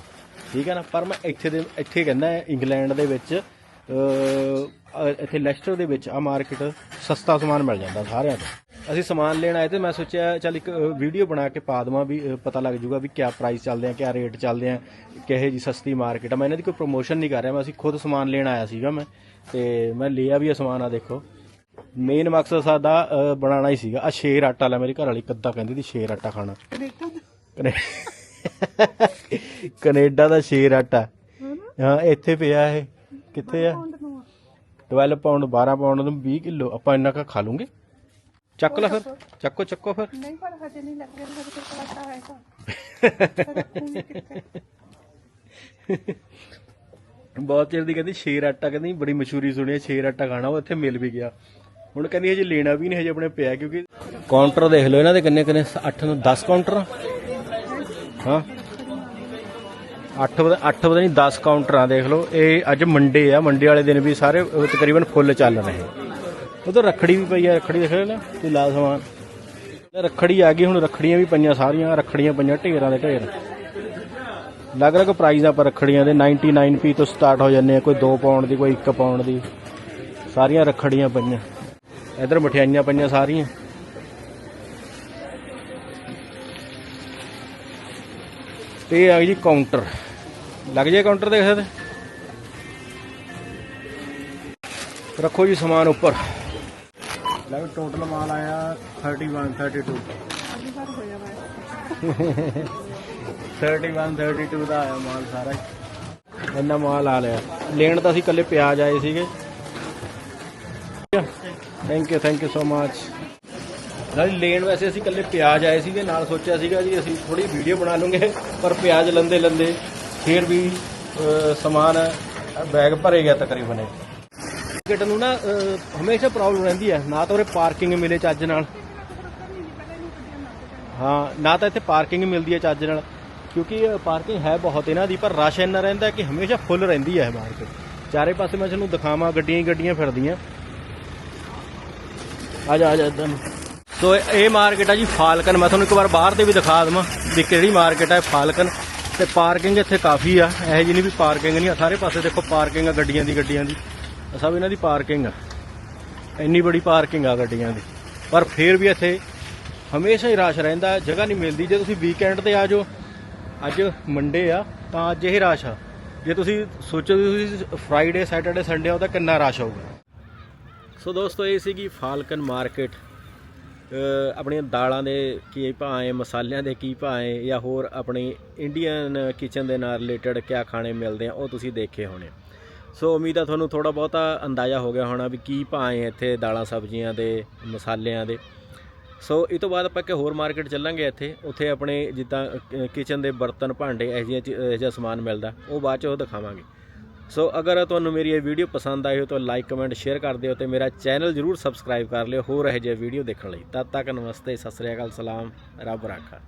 ਠੀਕ ਹੈ ਨਾ? ਪਰ ਮੈਂ ਇੱਥੇ ਦੇ ਇੱਥੇ ਕਹਿੰਦਾ, ਇੰਗਲੈਂਡ ਦੇ ਵਿੱਚ ਇੱਥੇ ਲੈਸਟਰ ਦੇ ਵਿੱਚ ਆ ਮਾਰਕੀਟ ਸਸਤਾ ਸਮਾਨ ਮਿਲ ਜਾਂਦਾ ਸਾਰਿਆਂ ਤੋਂ। ਅਸੀਂ ਸਮਾਨ ਲੈਣ ਆਏ ਤੇ ਮੈਂ ਸੋਚਿਆ ਚੱਲ ਇੱਕ ਵੀਡੀਓ ਬਣਾ ਕੇ ਪਾ ਦੇਵਾਂ ਵੀ ਪਤਾ ਲੱਗ ਜੂਗਾ ਵੀ ਕਿਆ ਪ੍ਰਾਈਸ ਚੱਲਦੇ ਆ ਕਿਆ ਰੇਟ ਚੱਲਦੇ ਆ ਕਿਹੇ ਜੀ ਸਸਤੀ ਮਾਰਕੀਟ ਆ। ਮੈਂ ਇਹਨਾਂ ਦੀ ਕੋਈ ਪ੍ਰੋਮੋਸ਼ਨ ਨਹੀਂ ਕਰ ਰਿਹਾ ਮੈਂ ਅਸੀਂ ਖੁਦ ਸਮਾਨ ਲੈਣ ਆਇਆ ਸੀਗਾ ਮੈਂ ਤੇ ਮੈਂ ਲਿਆ ਵੀ ਇਹ ਸਮਾਨ ਆ ਦੇਖੋ। ਮੇਨ ਮਕਸਦ ਸਾਡਾ ਬਣਾਉਣਾ ਹੀ ਸੀਗਾ। ਆ ਸ਼ੇਰ ਆਟਾ ਲੈ ਮੇਰੀ ਘਰ ਵਾਲੀ ਕੱਦਾ ਕਹਿੰਦੀ ਸੀ ਸ਼ੇਰ ਆਟਾ ਖਾਣਾ। ਕੈਨੇਡਾ ਦਾ? ਸ਼ੇਰ ਆਟਾ। ਹਾਂ ਇੱਥੇ ਪਿਆ ਇਹ। ਕਿੱਥੇ ਆ? ਪੌਂਡ ਨੂੰ 12 ਪਾਉਂਡ 12 ਪਾਉਂਡ ਨੂੰ 20 ਕਿਲੋ। ਆਪਾਂ ਇੰਨਾ ਕਾ ਖਾ ਲੂਗੇ? ਚੱਕ ਲੈ ਫਿਰ। ਚੱਕੋ ਚੱਕੋ ਫਿਰ। ਨਹੀਂ ਪਰ ਹਜੇ ਨਹੀਂ ਲੱਗ ਰਿਹਾ ਹਜੇ ਤੱਕ ਆਟਾ ਹੈਗਾ। ਬਹੁਤ ਚਿਰ ਦੀ ਕਹਿੰਦੀ ਸ਼ੇਰ ਆਟਾ ਕਹਿੰਦੀ ਬੜੀ ਮਸ਼ਹੂਰੀ ਸੁਣੀ ਹੈ ਸ਼ੇਰ ਆਟਾ ਖਾਣਾ ਉਹ ਇੱਥੇ ਮਿਲ ਵੀ ਗਿਆ। ਹੁਣ ਕਹਿੰਦੀ ਹਜੇ ਲੈਣਾ ਵੀ ਨਹੀਂ ਹਜੇ ਆਪਣੇ ਪਿਆ ਕਿਉਂਕਿ ਕਾਊਂਟਰ ਦੇਖ ਲਓ ਇਹਨਾਂ ਦੇ ਕਿੰਨੇ ਕਿੰਨੇ 8 ਨੂੰ 10 ਕਾਊਂਟਰ? ਹਾਂ। 8 8 ਪਤਾ ਨਹੀਂ 10 ਕਾਊਂਟਰਾਂ ਦੇਖ ਲਓ। ਇਹ ਅੱਜ ਮੰਡੇ ਆ। ਮੰਡੇ ਵਾਲੇ ਦਿਨ ਵੀ ਸਾਰੇ ਤਕਰੀਬਨ ਫੁੱਲ ਚੱਲ ਰਹੇ ਉਧਰ ਰੱਖੜੀ ਵੀ ਪਈ ਆ। ਰੱਖੜੀ ਦੇਖ ਲੈ ਨਾ ਤੇ ਲਾ ਸਮਾਨ ਰੱਖੜੀ ਆ ਗਈ, ਹੁਣ ਰੱਖੜੀਆਂ ਵੀ ਪਈਆਂ ਸਾਰੀਆਂ। ਰੱਖੜੀਆਂ ਪਈਆਂ ਢੇਰਾਂ ਦੇ ਢੇਰ। ਅਲੱਗ-ਅਲੱਗ ਪ੍ਰਾਈਸ ਆ ਪਰ ਰੱਖੜੀਆਂ ਦੇ। 99 ਪੀ ਤੋਂ ਸਟਾਰਟ ਹੋ ਜਾਂਦੇ ਆ। ਕੋਈ 2 ਪਾਉਂਡ ਦੀ, ਕੋਈ 1 ਪਾਉਂਡ ਦੀ। ਸਾਰੀਆਂ ਰੱਖੜੀਆਂ ਪਈਆਂ। ਇਧਰ ਮਠਿਆਈਆਂ ਪਈਆਂ ਸਾਰੀਆਂ। ਤੇ ਆ ਗਈ ਜੀ ਕਾਊਂਟਰ ਲੱਗ ਜੇ ਕਾਊਂਟਰ ਦੇਖ ਸਕਦੇ? ਰੱਖੋ ਜੀ ਸਮਾਨ ਉੱਪਰ। ਲੱਗ ਟੋਟਲ ਮਾਲ ਆਇਆ 31 32 ਅਗਲੀ ਵਾਰ ਹੋਇਆ ਵਾ 31 32 ਦਾ ਆਇਆ ਮਾਲ ਸਾਰਾ। ਇੰਨਾ ਮਾਲ ਆ ਲਿਆ। ਲੈਣ ਤਾਂ ਅਸੀਂ ਕੱਲੇ ਪਿਆਜ਼ ਆਏ ਸੀਗੇ। Thank you thank you so much ਨਾਲ ਲੈਣ ਵੈਸੇ ਅਸੀਂ ਕੱਲੇ ਪਿਆਜ਼ ਆਏ ਸੀਗੇ ਨਾਲ ਸੋਚਿਆ ਸੀਗਾ ਜੀ ਅਸੀਂ ਥੋੜੀ ਵੀਡੀਓ ਬਣਾ ਲਵਾਂਗੇ ਪਰ ਪਿਆਜ਼ ਲੰਦੇ ਲੰਦੇ ਫਿਰ ਵੀ ਅਹ, ਸਮਾਨ ਬੈਗ ਭਰੇ ਗਿਆ ਤਕਰੀਬਨ ਇਹ। ਟਿਕਟ ਨੂੰ ਨਾ ਅਹ, ਹਮੇਸ਼ਾ ਪ੍ਰੋਬਲਮ ਰਹਿੰਦੀ ਹੈ। ਨਾ ਤਾਂ ਉਰੇ ਪਾਰਕਿੰਗ ਮਿਲੇ ਚੱਜ ਨਾਲ। ਹਾਂ ਨਾ ਤਾਂ ਇੱਥੇ ਪਾਰਕਿੰਗ ਮਿਲਦੀ ਹੈ ਚੱਜ ਨਾਲ। ਕਿਉਂਕਿ ਪਾਰਕਿੰਗ ਹੈ ਬਹੁਤ ਇਹਨਾਂ ਦੀ ਪਰ ਰਸ਼ ਇੰਨਾ ਰਹਿੰਦਾ ਕਿ ਹਮੇਸ਼ਾ ਫੁੱਲ ਰਹਿੰਦੀ ਹੈ ਮਾਰਕੀਟ ਚਾਰੇ ਪਾਸੇ ਮੈਂ ਤੁਹਾਨੂੰ ਦਿਖਾਵਾਂ ਗੱਡੀਆਂ ਹੀ ਗੱਡੀਆਂ ਫਿਰਦੀਆਂ। ਆ ਜਾ ਆ ਜਾ ਇੱਧਰ ਨੂੰ। ਸੋ ਇਹ- ਇਹ ਮਾਰਕੀਟ ਆ ਜੀ ਫਾਲਕਨ। ਮੈਂ ਤੁਹਾਨੂੰ ਇੱਕ ਵਾਰ ਬਾਹਰ ਦੇ ਵੀ ਦਿਖਾ ਦਵਾਂ ਵੀ ਕਿਹੜੀ ਮਾਰਕੀਟ ਹੈ ਫਾਲਕਨ। ਤੇ ਪਾਰਕਿੰਗ ਇੱਥੇ ਕਾਫੀ ਆ, ਇਹੋ ਜਿਹੀ ਨਹੀਂ ਵੀ ਪਾਰਕਿੰਗ ਨਹੀਂ ਆ। ਸਾਰੇ ਪਾਸੇ ਦੇਖੋ ਪਾਰਕਿੰਗ ਆ ਗੱਡੀਆਂ ਦੀ ਗੱਡੀਆਂ ਦੀ। ਸਭ ਇਹਨਾਂ ਦੀ ਪਾਰਕਿੰਗ ਆ। ਇੰਨੀ ਬੜੀ ਪਾਰਕਿੰਗ ਆ ਗੱਡੀਆਂ ਦੀ। ਪਰ ਫੇਰ ਵੀ ਇੱਥੇ ਹਮੇਸ਼ਾ ਹੀ ਰਸ਼ ਰਹਿੰਦਾ, ਜਗ੍ਹਾ ਨਹੀਂ ਮਿਲਦੀ। ਜੇ ਤੁਸੀਂ ਵੀਕਐਂਡ ਤੇ ਆ ਜਾਓ, ਅੱਜ ਮੰਡੇ ਆ, ਤਾਂ ਅੱਜ ਇਹ ਰਸ਼ ਆ। ਜੇ ਤੁਸੀਂ ਸੋਚੋ ਤੁਸੀਂ ਫਰਾਈਡੇ ਸੈਟਰਡੇ ਸੰਡੇ ਆ ਤਾਂ ਕਿੰਨਾ ਰਸ਼ ਹੋਊਗਾ। ਸੋ ਦੋਸਤੋ, ਇਹ ਸੀਗੀ ਫਾਲਕਨ ਮਾਰਕੀਟ। ਆਪਣੀਆਂ ਦਾਲਾਂ ਦੇ ਕੀ ਭਾਅ ਹੈ ਮਸਾਲਿਆਂ ਦੇ ਕੀ ਭਾਅ ਹੈ ਜਾਂ ਹੋਰ ਆਪਣੀ ਇੰਡੀਅਨ ਕਿਚਨ ਦੇ ਨਾਲ ਰਿਲੇਟਡ ਕਿਆ ਖਾਣੇ ਮਿਲਦੇ ਆ, ਉਹ ਤੁਸੀਂ ਦੇਖੇ ਹੋਣੇ। ਸੋ ਉਮੀਦ ਆ ਤੁਹਾਨੂੰ ਥੋੜਾ ਬਹੁਤਾ ਅੰਦਾਜ਼ਾ ਹੋ ਗਿਆ ਹੋਣਾ ਵੀ ਕੀ ਭਾਅ ਹੈ ਇੱਥੇ ਦਾਲਾਂ ਸਬਜ਼ੀਆਂ ਦੇ, ਮਸਾਲਿਆਂ ਦੇ। ਸੋ ਇਹ ਤੋਂ ਬਾਅਦ ਆਪਾਂ ਕਿ ਹੋਰ ਮਾਰਕੀਟ ਚੱਲਾਂਗੇ ਇੱਥੇ, ਉੱਥੇ ਆਪਣੇ ਜਿੱਦਾਂ ਕਿਚਨ ਦੇ ਬਰਤਨ ਭਾਂਡੇ ਇਹੋ ਜਿਹੀਆਂ ਚੀ- ਇਹੋ ਜਿਹਾ ਸਮਾਨ ਮਿਲਦਾ, ਉਹ ਬਾਅਦ ਚ ਉਹ ਦਿਖਾਵਾਂਗੇ। ਸੋ ਅਗਰ ਤੁਹਾਨੂੰ ਮੇਰੀ ਇਹ ਵੀਡੀਓ ਪਸੰਦ ਆਈ ਹੋ ਤਾਂ ਲਾਈਕ ਕਮੈਂਟ ਸ਼ੇਅਰ ਕਰ ਦਿਓ ਤੇ ਮੇਰਾ ਚੈਨਲ ਜਰੂਰ ਸਬਸਕ੍ਰਾਈਬ ਕਰ ਲਿਓ ਹੋਰ ਇਹ ਜਿਹੇ ਵੀਡੀਓ ਦੇਖਣ ਲਈ। ਤਦ ਤੱਕ ਨਮਸਤੇ, ਸਤਿ ਸ੍ਰੀ ਅਕਾਲ, ਸਲਾਮ, ਰੱਬ ਰਾਖਾ।